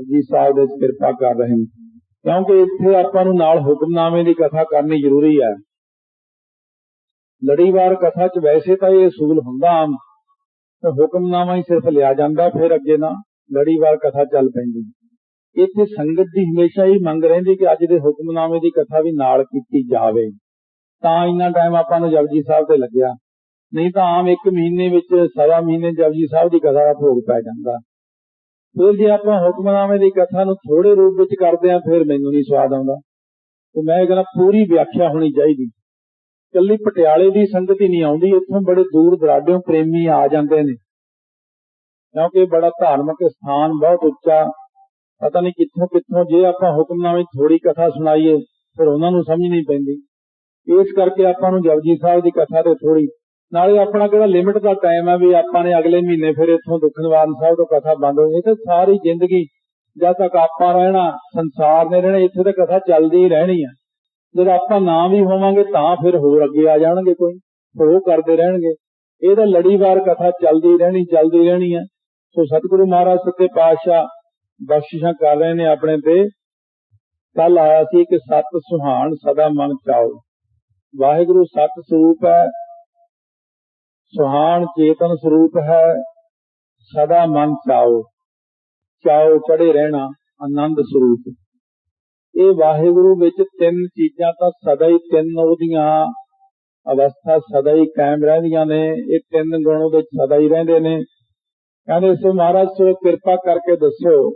ਜੀ ਸਾਹਿਬ ਦੇ ਕਿਰਪਾ ਕਰ ਰਹੇ ਨੇ ਕਿਉਂਕਿ ਇੱਥੇ ਆਪਾਂ ਨੂੰ ਨਾਲ ਹੁਕਮਨਾਮੇ ਦੀ ਕਥਾ ਕਰਨੀ ਜ਼ਰੂਰੀ ਹੈ। ਲੜੀਵਾਰ ਕਥਾ 'ਚ ਵੈਸੇ ਤਾਂ ਇਹ ਅਸੂਲ ਹੁੰਦਾ ਆਮ। ਤਾਂ ਹੁਕਮਨਾਮਾ ਹੀ ਸਿਰਫ ਲਿਆ ਜਾਂਦਾ, ਫਿਰ ਅੱਗੇ ਨਾ ਲੜੀਵਾਰ ਕਥਾ ਚੱਲ ਪੈਂਦੀ। ਇੱਥੇ ਸੰਗਤ ਦੀ ਹਮੇਸ਼ਾ ਹੀ ਮੰਗ ਰਹਿੰਦੀ ਕਿ ਅੱਜ ਦੇ ਹੁਕਮਨਾਮੇ ਦੀ ਕਥਾ ਵੀ ਨਾਲ ਕੀਤੀ ਜਾਵੇ। ਤਾਂ ਇੰਨਾ ਟਾਈਮ ਆਪਾਂ ਨੂੰ ਜਪਜੀ ਸਾਹਿਬ ਤੇ ਲੱਗਿਆ। ਨਹੀਂ ਤਾਂ ਆਮ ਇੱਕ ਮਹੀਨੇ ਵਿੱਚ, ਸਵਾ ਮਹੀਨੇ ਜਪਜੀ ਸਾਹਿਬ ਦੀ ਕਥਾ ਦਾ ਭੋਗ ਪੈ ਜਾਂਦਾ। ਫਿਰ ਜੇ ਆਪਾਂ ਹੁਕਮਨਾਮੇ ਦੀ ਕਥਾ ਨੂੰ ਥੋੜੇ ਰੂਪ ਵਿੱਚ ਕਰਦੇ ਆਂ ਫਿਰ ਮੈਨੂੰ ਨਹੀਂ ਸਵਾਦ ਆਉਂਦਾ। ਤੇ ਮੈਂ ਕਹਿੰਦਾ ਪੂਰੀ ਵਿਆਖਿਆ ਹੋਣੀ ਚਾਹੀਦੀ। ਕੱਲੀ ਪਟਿਆਲੇ ਦੀ ਸੰਗਤ ਹੀ ਨਹੀਂ ਆਉਂਦੀ, ਇੱਥੋਂ ਬੜੇ ਦੂਰ ਦਰਾਡਿਓਂ ਪ੍ਰੇਮੀ ਆ ਜਾਂਦੇ ਨੇ। ਕਿਉਂਕਿ ਬੜਾ ਧਾਰਮਿਕ ਸਥਾਨ, ਬਹੁਤ ਉੱਚਾ। ਪਤਾ ਨਹੀਂ ਕਿੱਥੋਂ ਕਿੱਥੋਂ ਜੇ ਆਪਾਂ ਹੁਕਮਨਾਮੇ ਥੋੜੀ ਕਥਾ ਸੁਣਾਈਏ, ਫਿਰ ਉਹਨਾਂ ਨੂੰ ਸਮਝ ਨਹੀਂ ਪੈਂਦੀ। ਇਸ ਕਰਕੇ ਆਪਾਂ ਨੂੰ ਜਪਜੀ ਸਾਹਿਬ ਦੀ ਕਥਾ ਤੇ ਥੋੜੀ ਨਾਲੇ ਆਪਣਾ ਕਿਹੜਾ ਲਿਮਿਟ ਦਾ ਟਾਈਮ ਹੈ ਵੀ ਆਪਾਂ ਨੇ ਅਗਲੇ ਮਹੀਨੇ ਫਿਰ ਇੱਥੋਂ ਦੁਖਨਵਾਨ ਸਾਹਿਬ ਤੋਂ ਕਥਾ ਬੰਦ ਹੋ ਇਹ ਤਾਂ ਸਾਰੀ ਜ਼ਿੰਦਗੀ ਜਦ ਤੱਕ ਆਪਾਂ ਰਹਿਣਾ, ਸੰਸਾਰ ਨੇ ਰਹਿਣਾ, ਇੱਥੇ ਤਾਂ ਕਥਾ ਚੱਲਦੀ ਹੀ ਰਹਿਣੀ ਹੈ ਜਦ ਆਪਾਂ ਨਾ ਵੀ ਹੋਵਾਂਗੇ ਤਾਂ ਫਿਰ ਹੋਰ ਅੱਗੇ ਆ ਜਾਣਗੇ ਕੋਈ, ਉਹ ਕਰਦੇ ਰਹਿਣਗੇ। ਇਹ ਤਾਂ ਲੜੀਵਾਰ ਕਥਾ ਚੱਲਦੀ ਰਹਿਣੀ ਚੱਲਦੀ ਰਹਿਣੀ ਹੈ ਸੋ ਸਤਿਗੁਰੂ ਮਹਾਰਾਜ ਸੱਚੇ ਪਾਤਸ਼ਾਹ ਬਖਸ਼ਿਸ਼ਾਂ ਕਰ ਰਹੇ ਨੇ ਆਪਣੇ ਤੇ। ਕੱਲ ਆਇਆ ਸੀ ਕਿ ਸਤ ਸੁਹਾਣ ਸਦਾ ਮਨ ਚਾਓ। ਵਾਹਿਗੁਰੂ ਸਤ ਸਰੂਪ ਹੈ ਸੁਹਾਣ ਚੇਤਨ ਸਰੂਪ ਹੈ, ਸਦਾ ਮਨ ਚਾਓ। ਚਾਓ ਚੜੇ ਰਹਿਣਾ ਆਨੰਦ ਸਰੂਪ। ਇਹ ਵਾਹਿਗੁਰੂ ਵਿੱਚ ਤਿੰਨ ਚੀਜ਼ਾਂ ਤਾਂ ਸਦਾ ਹੀ ਤਿੰਨ ਉਹਦੀਆਂ ਅਵਸਥਾ ਸਦਾ ਹੀ ਕਾਇਮ ਰਹਿੰਦੀਆਂ ਨੇ, ਇਹ ਤਿੰਨ ਗੁਣ ਉਹਦੇ ਸਦਾ ਹੀ ਰਹਿੰਦੇ ਨੇ। ਕਹਿੰਦੇ ਸੋ ਮਹਾਰਾਜ, ਸੋ ਕਿਰਪਾ ਕਰਕੇ ਦੱਸੋ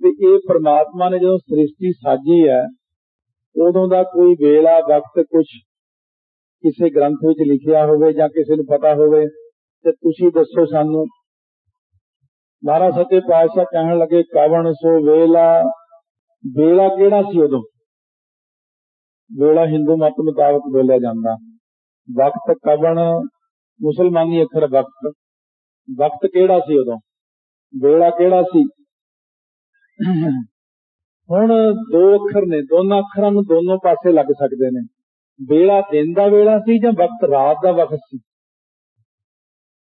ਵੀ ਇਹ ਪ੍ਰਮਾਤਮਾ ਨੇ ਜਦੋਂ ਸ੍ਰਿਸ਼ਟੀ ਸਾਜੀ ਹੈ, ਉਦੋਂ ਦਾ ਕੋਈ ਵੇਲਾ ਵਕਤ ਕੁਛ ਕਿਸੇ ਗ੍ਰੰਥ ਵਿੱਚ ਲਿਖਿਆ ਹੋਵੇ ਜਾਂ ਕਿਸੇ ਨੂੰ ਪਤਾ ਹੋਵੇ, ਤੇ ਤੁਸੀਂ ਦੱਸੋ ਸਾਨੂੰ। ਮਹਾਰਾਜ ਸੱਚੇ ਪਾਤਸ਼ਾਹ ਕਹਿਣ ਲੱਗੇ, ਕਵਣ ਸੋ ਵੇਲਾ ਵੇਲਾ ਕਿਹੜਾ ਸੀ ਉਦੋਂ? ਵੇਲਾ ਹਿੰਦੂ ਮਤ ਮੁਤਾਬਕ ਬੋਲਿਆ ਜਾਂਦਾ। ਵਕਤ ਕਵਣ, ਮੁਸਲਮਾਨੀ ਅੱਖਰ ਵਕਤ। ਵਕਤ ਕਿਹੜਾ ਸੀ ਉਦੋਂ? ਵੇਲਾ ਕਿਹੜਾ ਸੀ? ਹੁਣ ਦੋ ਅੱਖਰ ਨੇ, ਦੋਨਾਂ ਅੱਖਰਾਂ ਨੂੰ ਦੋਨੋਂ ਪਾਸੇ ਲੱਗ ਸਕਦੇ ਨੇ। ਵੇਲਾ, ਦਿਨ ਦਾ ਵੇਲਾ ਸੀ ਜਾਂ ਵਕਤ, ਰਾਤ ਦਾ ਵਕਤ ਸੀ?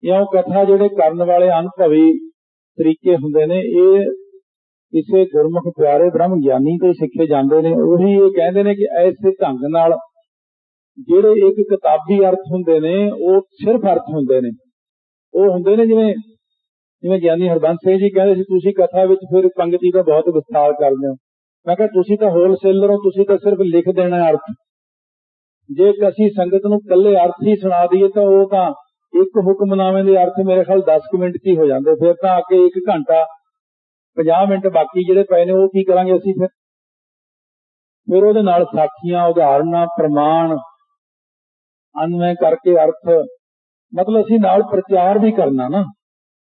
ਇਉਂ ਕਥਾ ਜਿਹੜੇ ਕਰਨ ਵਾਲੇ ਅਨੁਭਵੀ ਤਰੀਕੇ ਹੁੰਦੇ ਨੇ, ਇਹ ਕਿਸੇ ਗੁਰਮੁਖ ਪਿਆਰੇ ਬ੍ਰਹਮ ਗਿਆਨੀ ਤੋਂ ਸਿੱਖੇ ਜਾਂਦੇ ਨੇ। ਉਹੀ ਇਹ ਕਹਿੰਦੇ ਨੇ ਕਿ ਐਸੇ ਢੰਗ ਨਾਲ ਜਿਹੜੇ ਇੱਕ ਕਿਤਾਬੀ ਅਰਥ ਹੁੰਦੇ ਨੇ, ਉਹ ਸਿਰਫ ਅਰਥ ਹੁੰਦੇ ਨੇ। ਉਹ ਹੁੰਦੇ ਨੇ ਜਿਵੇਂ ਜਿਵੇਂ ਗਿਆਨੀ ਹਰਬੰਸ ਸਿੰਘ ਜੀ ਕਹਿੰਦੇ ਸੀ, ਤੁਸੀਂ ਕਥਾ ਵਿੱਚ ਫਿਰ ਪੰਗਤੀ ਦਾ ਬਹੁਤ ਵਿਸਤਾਰ ਕਰਦੇ ਹੋ। ਮੈਂ ਕਿਹਾ, ਤੁਸੀਂ ਤਾਂ ਹੋਲਸੇਲਰ ਹੋ, ਤੁਸੀਂ ਤਾਂ ਸਿਰਫ ਲਿਖ ਦੇਣਾ ਅਰਥ। ਜੇ ਅਸੀਂ ਸੰਗਤ ਨੂੰ ਕੱਲੇ ਅਰਥ ਹੀ ਸੁਣਾ ਦਈਏ ਤਾਂ ਉਹ ਤਾਂ ਇੱਕ ਹੁਕਮਨਾਮੇ ਦੇ ਅਰਥ ਮੇਰੇ ਖਿਆਲ 10 ਮਿੰਟ 'ਚ ਹੀ ਹੋ ਜਾਂਦੇ। ਫਿਰ ਤਾਂ ਅੱਗੇ ਕੇ 1 ਘੰਟਾ 50 ਮਿੰਟ ਬਾਕੀ ਜਿਹੜੇ ਪਏ ਨੇ, ਉਹ ਕੀ ਕਰਾਂਗੇ ਅਸੀਂ ਫਿਰ? ਫਿਰ ਉਹਦੇ ਨਾਲ ਸਾਖੀਆਂ, ਉਦਾਹਰਨਾਂ, ਪ੍ਰਮਾਣ, ਅਨਵੈ ਕਰਕੇ ਅਰਥ, ਮਤਲਬ ਅਸੀਂ ਨਾਲ ਪ੍ਰਚਾਰ ਵੀ ਕਰਨਾ ਨਾ।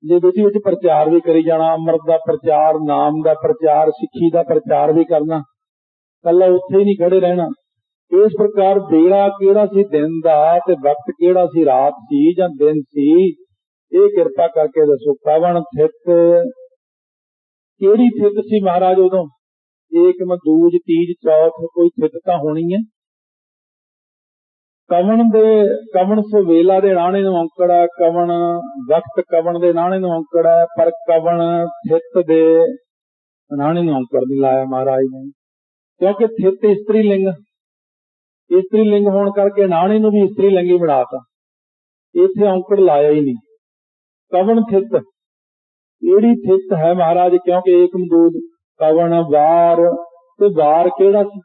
ਜੇ ਵਿੱਚ ਵਿੱਚ ਪ੍ਰਚਾਰ ਵੀ ਕਰੀ ਜਾਣਾ, ਅੰਮ੍ਰਿਤ ਦਾ ਪ੍ਰਚਾਰ, ਨਾਮ ਦਾ ਪ੍ਰਚਾਰ, ਸਿੱਖੀ ਦਾ ਪ੍ਰਚਾਰ ਵੀ ਕਰਨਾ, ਕੱਲਾ ਉੱਥੇ ਹੀ ਨਹੀਂ ਖੜੇ ਰਹਿਣਾ। ਇਸ ਪ੍ਰਕਾਰ ਵੇਲਾ ਕਿਹੜਾ ਸੀ? ਦਿਨ ਦਾ ਤੇ ਵਕਤ ਕਿਹੜਾ ਸੀ? ਰਾਤ ਸੀ ਜਾਂ ਦਿਨ ਸੀ? ਇਹ ਕਿਰਪਾ ਕਰਕੇ ਦੱਸੋ ਕਵਣ ਥਿਤ ਕਿਹੜੀ ਥਿਤ ਸੀ ਮਹਾਰਾਜ ਉਦੋਂ? ਏਕ ਦੂਜ ਤੀਜ ਚੌਥ, ਕੋਈ ਥਿਤ ਤਾਂ ਹੋਣੀ ਹੈ? ਕਵਣ ਦੇ, ਕਵਣ ਸੋ ਵੇਲਾ ਦੇ ਨਾਣੇ ਨੂੰ ਔਂਕੜਾ, ਕਵਣ ਵਕਤ ਕਵਣ ਦੇ ਨਾਣੇ ਨੂੰ ਔਂਕੜਾ, ਪਰ ਕਵਣ ਥਿਤ ਦੇ ਰਾਣੇ ਨੂੰ ਔਂਕੜ ਨਹੀਂ ਲਾਇਆ ਮਹਾਰਾਜ ਨੇ। ਕਿਉਂਕਿ ਥਿਤ ਇਸਤਰੀ ਲਿੰਗ ਇਸਤਰੀ ਲਿੰਗ ਹੋਣ ਕਰਕੇ ਨਾਣੇ ਨੂੰ ਵੀ ਇਸਤਰੀ ਲਿੰਗੀ ਬਣਾਤਾ ਇੱਥੇ ਔਂਕੜ ਲਾਇਆ ਹੀ ਨਹੀਂ। ਕਵਣ ਥਿਤ? ਕਿਹੜੀ ਥਿਤ ਹੈ ਮਹਾਰਾਜ? ਕਿਉਂਕਿ ਏਕ ਮਦੂਦ ਕਵਣ, ਵਾਰ ਤੇ ਵਾਰ ਕਿਹੜਾ ਸੀ?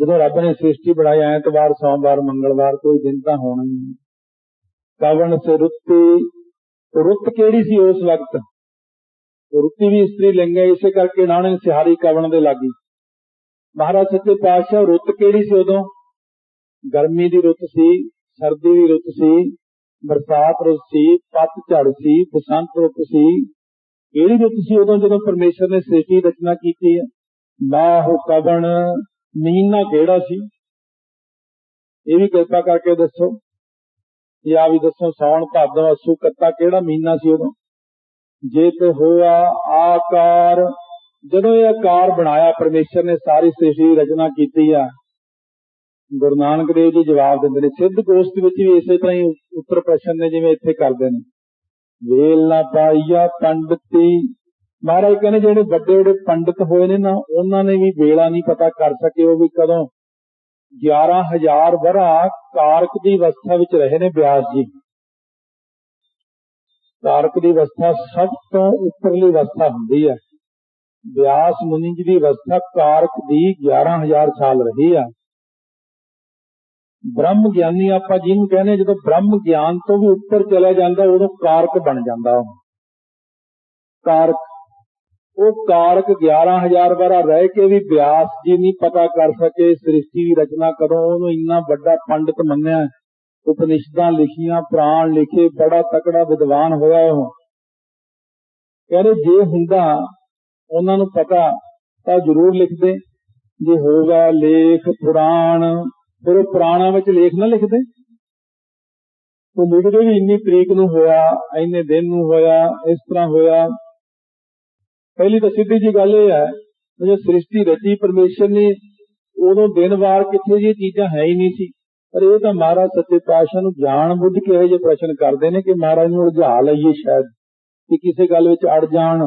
ਜਦੋਂ ਰੱਬ ਨੇ ਸ੍ਰਿਸ਼ਟੀ ਬਣਾਈ, ਐਤਵਾਰ, ਸੋਮਵਾਰ, ਮੰਗਲਵਾਰ, ਕੋਈ ਦਿਨ ਤਾਂ ਹੋਣਾ ਹੀ ਨਹੀਂ। ਕਵਣ ਸੇ ਰੁੱਤੀ? ਰੁੱਤ ਕਿਹੜੀ ਸੀ ਉਸ ਵਕਤ? ਰੁੱਤੀ ਵੀ ਇਸਤਰੀ ਲਿੰਗ ਹੈ, ਇਸੇ ਕਰਕੇ ਨਾਣੇ ਸਿਹਾਰੀ ਕਵਣ ਦੇ ਲਾਗੀ। ਮਹਾਰਾਜ ਸੱਚੇ ਪਾਤਸ਼ਾਹ, ਰੁੱਤ ਕਿਹੜੀ ਸੀ ਉਦੋਂ? ਗਰਮੀ ਦੀ ਰੁੱਤ ਸੀ, ਸਰਦੀ ਦੀ ਰੁੱਤ ਸੀ, ਬਰਸਾਤ ਰੁੱਤ ਸੀ, ਪੱਤ ਸੀ, ਬਸੰਤ ਰੁੱਤ ਸੀ। ਕਿਹੜੀ ਰੁੱਤ ਸੀ ਉਦੋਂ ਜਦੋਂ ਪਰਮੇਸ਼ਰ ਨੇ ਸ੍ਰਿਸ਼ਟੀ ਰਚਨਾ ਕੀਤੀ ਹੈ? ਮਾਹੁ ਕਵਣ, ਮਹੀਨਾ ਕਿਹੜਾ ਸੀ? ਇਹ ਵੀ ਕਿਰਪਾ ਕਰਕੇ ਦੱਸੋ। ਇਹ ਆ ਵੀ ਦੱਸੋ, ਸੌਣ, ਭਾਦੋਂ, ਅਸੂ, ਕੱਤਾ ਕਿਹੜਾ ਮਹੀਨਾ ਸੀ ਉਦੋਂ? ਜੇ ਤੇ ਹੋਇਆ ਆਕਾਰ ਜਦੋਂ ਇਹ ਆਕਾਰ ਬਣਾਇਆ, ਪਰਮੇਸ਼ਰ ਨੇ ਸਾਰੀ ਸ੍ਰਿਸ਼ਟੀ ਰਚਨਾ ਕੀਤੀ ਆ, ਗੁਰੂ ਨਾਨਕ ਦੇਵ ਜੀ ਜਵਾਬ ਦਿੰਦੇ ਨੇ, ਸਿੱਧ ਗੋਸ਼ਟ ਵਿੱਚ ਵੀ ਇਸੇ ਤਰ੍ਹਾਂ ਹੀ ਉੱਤਰ ਪ੍ਰਸ਼ਨ ਨੇ ਜਿਵੇਂ ਇੱਥੇ ਕਰਦੇ ਨੇ। ਵੇਲ ਨਾ ਪਾਈਆ ਪੰਡਤੀ। ਮਹਾਰਾਜ ਕਹਿੰਦੇ ਜਿਹੜੇ ਵੱਡੇ ਵੱਡੇ ਪੰਡਿਤ ਹੋਏ ਨੇ ਨਾ, ਉਹਨਾਂ ਨੇ ਵੀ ਵੇਲਾ ਨਹੀਂ ਪਤਾ ਕਰ ਸਕੇ, ਉਹ ਵੀ ਕਦੋਂ 11000 ਵਰਾ ਕਾਰਕ ਦੀ ਅਵਸਥਾ ਵਿੱਚ ਰਹੇ ਨੇ ਬਿਆਸ ਜੀ। ਕਾਰਕ ਦੀ ਅਵਸਥਾ ਸਭ ਤੋਂ ਉੱਪਰਲੀ ਅਵਸਥਾ ਹੁੰਦੀ ਹੈ ਬਿਆਸ ਮੁਨੀ ਜੀ ਦੀ ਅਵਸਥਾ ਕਾਰਕ ਦੀ 11000 ਸਾਲ ਰਹੀ ਆ। ਬ੍ਰਹਮ ਗਿਆਨੀ ਆਪਾਂ ਜਿਹਨੂੰ ਕਹਿੰਦੇ ਜਦੋਂ ਬ੍ਰਹਮ ਗਿਆਨ ਤੋਂ ਵੀ ਉੱਪਰ ਚਲਾ ਜਾਂਦਾ, ਉਦੋਂ ਕਾਰਕ ਬਣ ਜਾਂਦਾ ਉਹ। ਕਾਰਕ। ਉਹ ਕਾਰਕ 11000 ਵਾਰਾ ਰਹਿ ਕੇ ਵੀ ਬਿਆਸ ਜੀ ਨਹੀਂ ਪਤਾ ਕਰ ਸਕੇ, ਸ੍ਰਿਸ਼ਟੀ ਦੀ ਰਚਨਾ ਕਦੋਂ ਉਹਨੂੰ ਇੰਨਾ ਵੱਡਾ ਪੰਡਿਤ ਮੰਨਿਆ। ਉਪਨਿਸ਼ਦਾਂ ਲਿਖੀਆਂ, ਪ੍ਰਾਣ ਲਿਖੇ, ਬੜਾ ਤਕੜਾ ਵਿਦਵਾਨ ਹੋਇਆ ਉਹ। ਕਹਿੰਦੇ ਜੇ ਹੁੰਦਾ ਉਹਨਾਂ ਨੂੰ ਪਤਾ ਤਾਂ ਜ਼ਰੂਰ ਲਿਖਦੇ। ਜੇ ਹੋਗਾ ਲੇਖ, ਪੁਰਾਣ, ਫਿਰ ਉਹ ਪੁਰਾਣਾ ਵਿੱਚ ਲੇਖ ਨਾ ਲਿਖਦੇ। ਉਹ ਲਿਖਦੇ ਵੀ ਇੰਨੀ ਤਰੀਕ ਨੂੰ ਹੋਇਆ, ਇੰਨੇ ਦਿਨ ਨੂੰ ਹੋਇਆ, ਇਸ ਤਰ੍ਹਾਂ ਹੋਇਆ। ਪਹਿਲੀ ਤਾਂ ਸਿੱਧੀ ਜੀ ਗੱਲ ਇਹ ਹੈ ਜਦੋਂ ਸ੍ਰਿਸ਼ਟੀ ਰਚੀ ਪਰਮੇਸ਼ਰ ਨੇ, ਉਦੋਂ ਦਿਨ ਵਾਰ ਕਿੱਥੇ ਜੀ ਚੀਜ਼ਾਂ ਹੈ ਹੀ ਨਹੀਂ ਸੀ। ਪਰ ਇਹ ਤਾਂ ਮਹਾਰਾਜ ਸੱਚੇ ਪਾਤਸ਼ਾਹ ਨੂੰ ਜਾਣ ਬੁੱਝ ਕੇ ਇਹ ਜੇ ਪ੍ਰਸ਼ਨ ਕਰਦੇ ਨੇ ਕਿ ਮਹਾਰਾਜ ਨੂੰ ਉਲਝਾ ਲਈਏ ਸ਼ਾਇਦ, ਕਿ ਕਿਸੇ ਗੱਲ ਵਿੱਚ ਅੜ ਜਾਣ।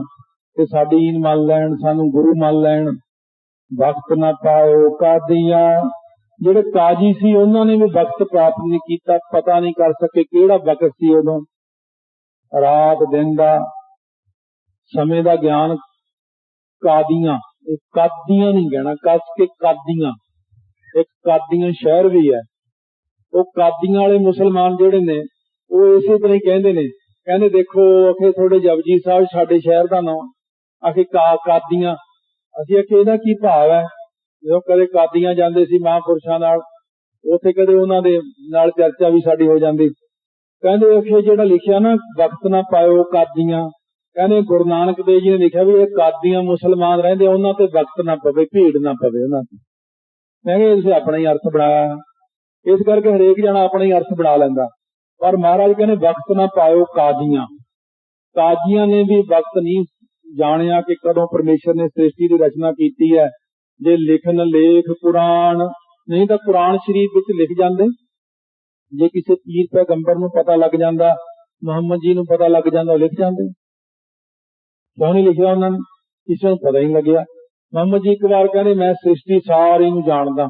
ਤੇ ਸਾਡੀ ਈਨ ਮੰਨ ਲੈਣ, ਸਾਨੂੰ ਗੁਰੂ ਮੰਨ ਲੈਣ। ਵਕਤ ਨਾ ਪਾਓ ਕਾਦੀਆਂ। ਜਿਹੜੇ ਕਾਜੀ ਸੀ, ਉਹਨਾਂ ਨੇ ਵੀ ਵਕਤ ਪ੍ਰਾਪਤ ਨਹੀਂ ਕੀਤਾ। ਪਤਾ ਨਹੀਂ ਕਰ ਸਕੇ ਕਿਹੜਾ ਵਕਤ ਸੀ ਉਦੋਂ। ਰਾਤ, ਦਿਨ ਦਾ ਸਮੇਂ ਦਾ ਗਿਆਨ ਕਾਦੀਆਂ। ਇਹ ਕਾਦੀਆਂ ਨਹੀਂ ਕਹਿਣਾ, ਕੱਸ ਕੇ ਕਾਦੀਆਂ। ਇੱਕ ਕਾਦੀਆਂ ਸ਼ਹਿਰ ਵੀ ਹੈ। ਉਹ ਕਾਦੀਆਂ ਵਾਲੇ ਮੁਸਲਮਾਨ ਜਿਹੜੇ ਨੇ, ਉਹ ਇਸੇ ਤਰ੍ਹਾਂ ਹੀ ਕਹਿੰਦੇ ਨੇ। ਕਹਿੰਦੇ ਦੇਖੋ, ਅਖੇ ਤੁਹਾਡੇ ਜਪਜੀ ਸਾਹਿਬ ਸਾਡੇ ਸ਼ਹਿਰ ਦਾ ਨਾਮ ਅਖੇ ਕਾ ਕਾਦੀਆਂ। ਅਸੀਂ ਅਖੇ ਇਹਦਾ ਕੀ ਭਾਵ ਹੈ? ਜਦੋਂ ਕਦੇ ਕਾਦੀਆਂ ਜਾਂਦੇ ਸੀ ਮਹਾਂਪੁਰਸ਼ਾਂ ਨਾਲ, ਉੱਥੇ ਕਦੇ ਉਹਨਾਂ ਦੇ ਨਾਲ ਚਰਚਾ ਵੀ ਸਾਡੀ ਹੋ ਜਾਂਦੀ। ਕਹਿੰਦੇ ਅਖੇ ਜਿਹੜਾ ਲਿਖਿਆ ਨਾ, ਵਕਤ ਨਾ ਪਾਇਓ ਕਾਦੀਆਂ। ਕਹਿੰਦੇ ਗੁਰੂ ਨਾਨਕ ਦੇਵ ਜੀ ਨੇ ਲਿਖਿਆ ਵੀ ਇਹ ਕਾਦੀਆਂ ਮੁਸਲਮਾਨ ਰਹਿੰਦੇ, ਉਹਨਾਂ ਤੇ ਵਕਤ ਨਾ ਪਵੇ, ਭੀੜ ਨਾ ਪਵੇ ਉਹਨਾਂ ਤੇ। ਮੈਂ ਕਿਹਾ ਇਸ ਆਪਣਾ ਹੀ ਅਰਥ ਬਣਾਇਆ। ਇਸ ਕਰਕੇ ਹਰੇਕ ਜਣਾ ਆਪਣਾ ਹੀ ਅਰਥ ਬਣਾ ਲੈਂਦਾ। ਪਰ ਮਹਾਰਾਜ ਕਹਿੰਦੇ, ਵਕਤ ਨਾ ਪਾਇਓ ਕਾਦੀਆਂ। ਕਾਦੀਆਂ ਨੇ ਵੀ ਵਕਤ ਨਹੀਂ ਜਾਣਿਆ ਕਿ ਕਦੋਂ ਪਰਮੇਸ਼ਰ ਨੇ ਸ੍ਰਿਸ਼ਟੀ ਦੀ ਰਚਨਾ ਕੀਤੀ ਹੈ। ਜੇ ਲਿਖਣ ਲੇਖ ਪੁਰਾਣ, ਨਹੀਂ ਤਾਂ ਕੁਰਾਨ ਸ਼ਰੀਫ ਵਿੱਚ ਲਿਖ ਜਾਂਦੇ। ਜੇ ਕਿਸੇ ਪੀਰ ਪੈਗੰਬਰ ਨੂੰ ਪਤਾ ਲੱਗ ਜਾਂਦਾ, ਮੁਹੰਮਦ ਜੀ ਨੂੰ ਪਤਾ ਲੱਗ ਜਾਂਦਾ, ਉਹ ਲਿਖ ਜਾਂਦੇ। ਕਿਉਂ ਨਹੀਂ ਲਿਖਿਆ ਉਹਨਾਂ ਨੇ? ਕਿਸੇ ਨੂੰ ਪਤਾ ਹੀ ਲੱਗਿਆ। ਮੁਹੰਮਦ ਜੀ ਇੱਕ ਵਾਰ ਕਹਿੰਦੇ, ਮੈਂ ਸ੍ਰਿਸ਼ਟੀ ਸਾਰੀ ਨੂੰ ਜਾਣਦਾ।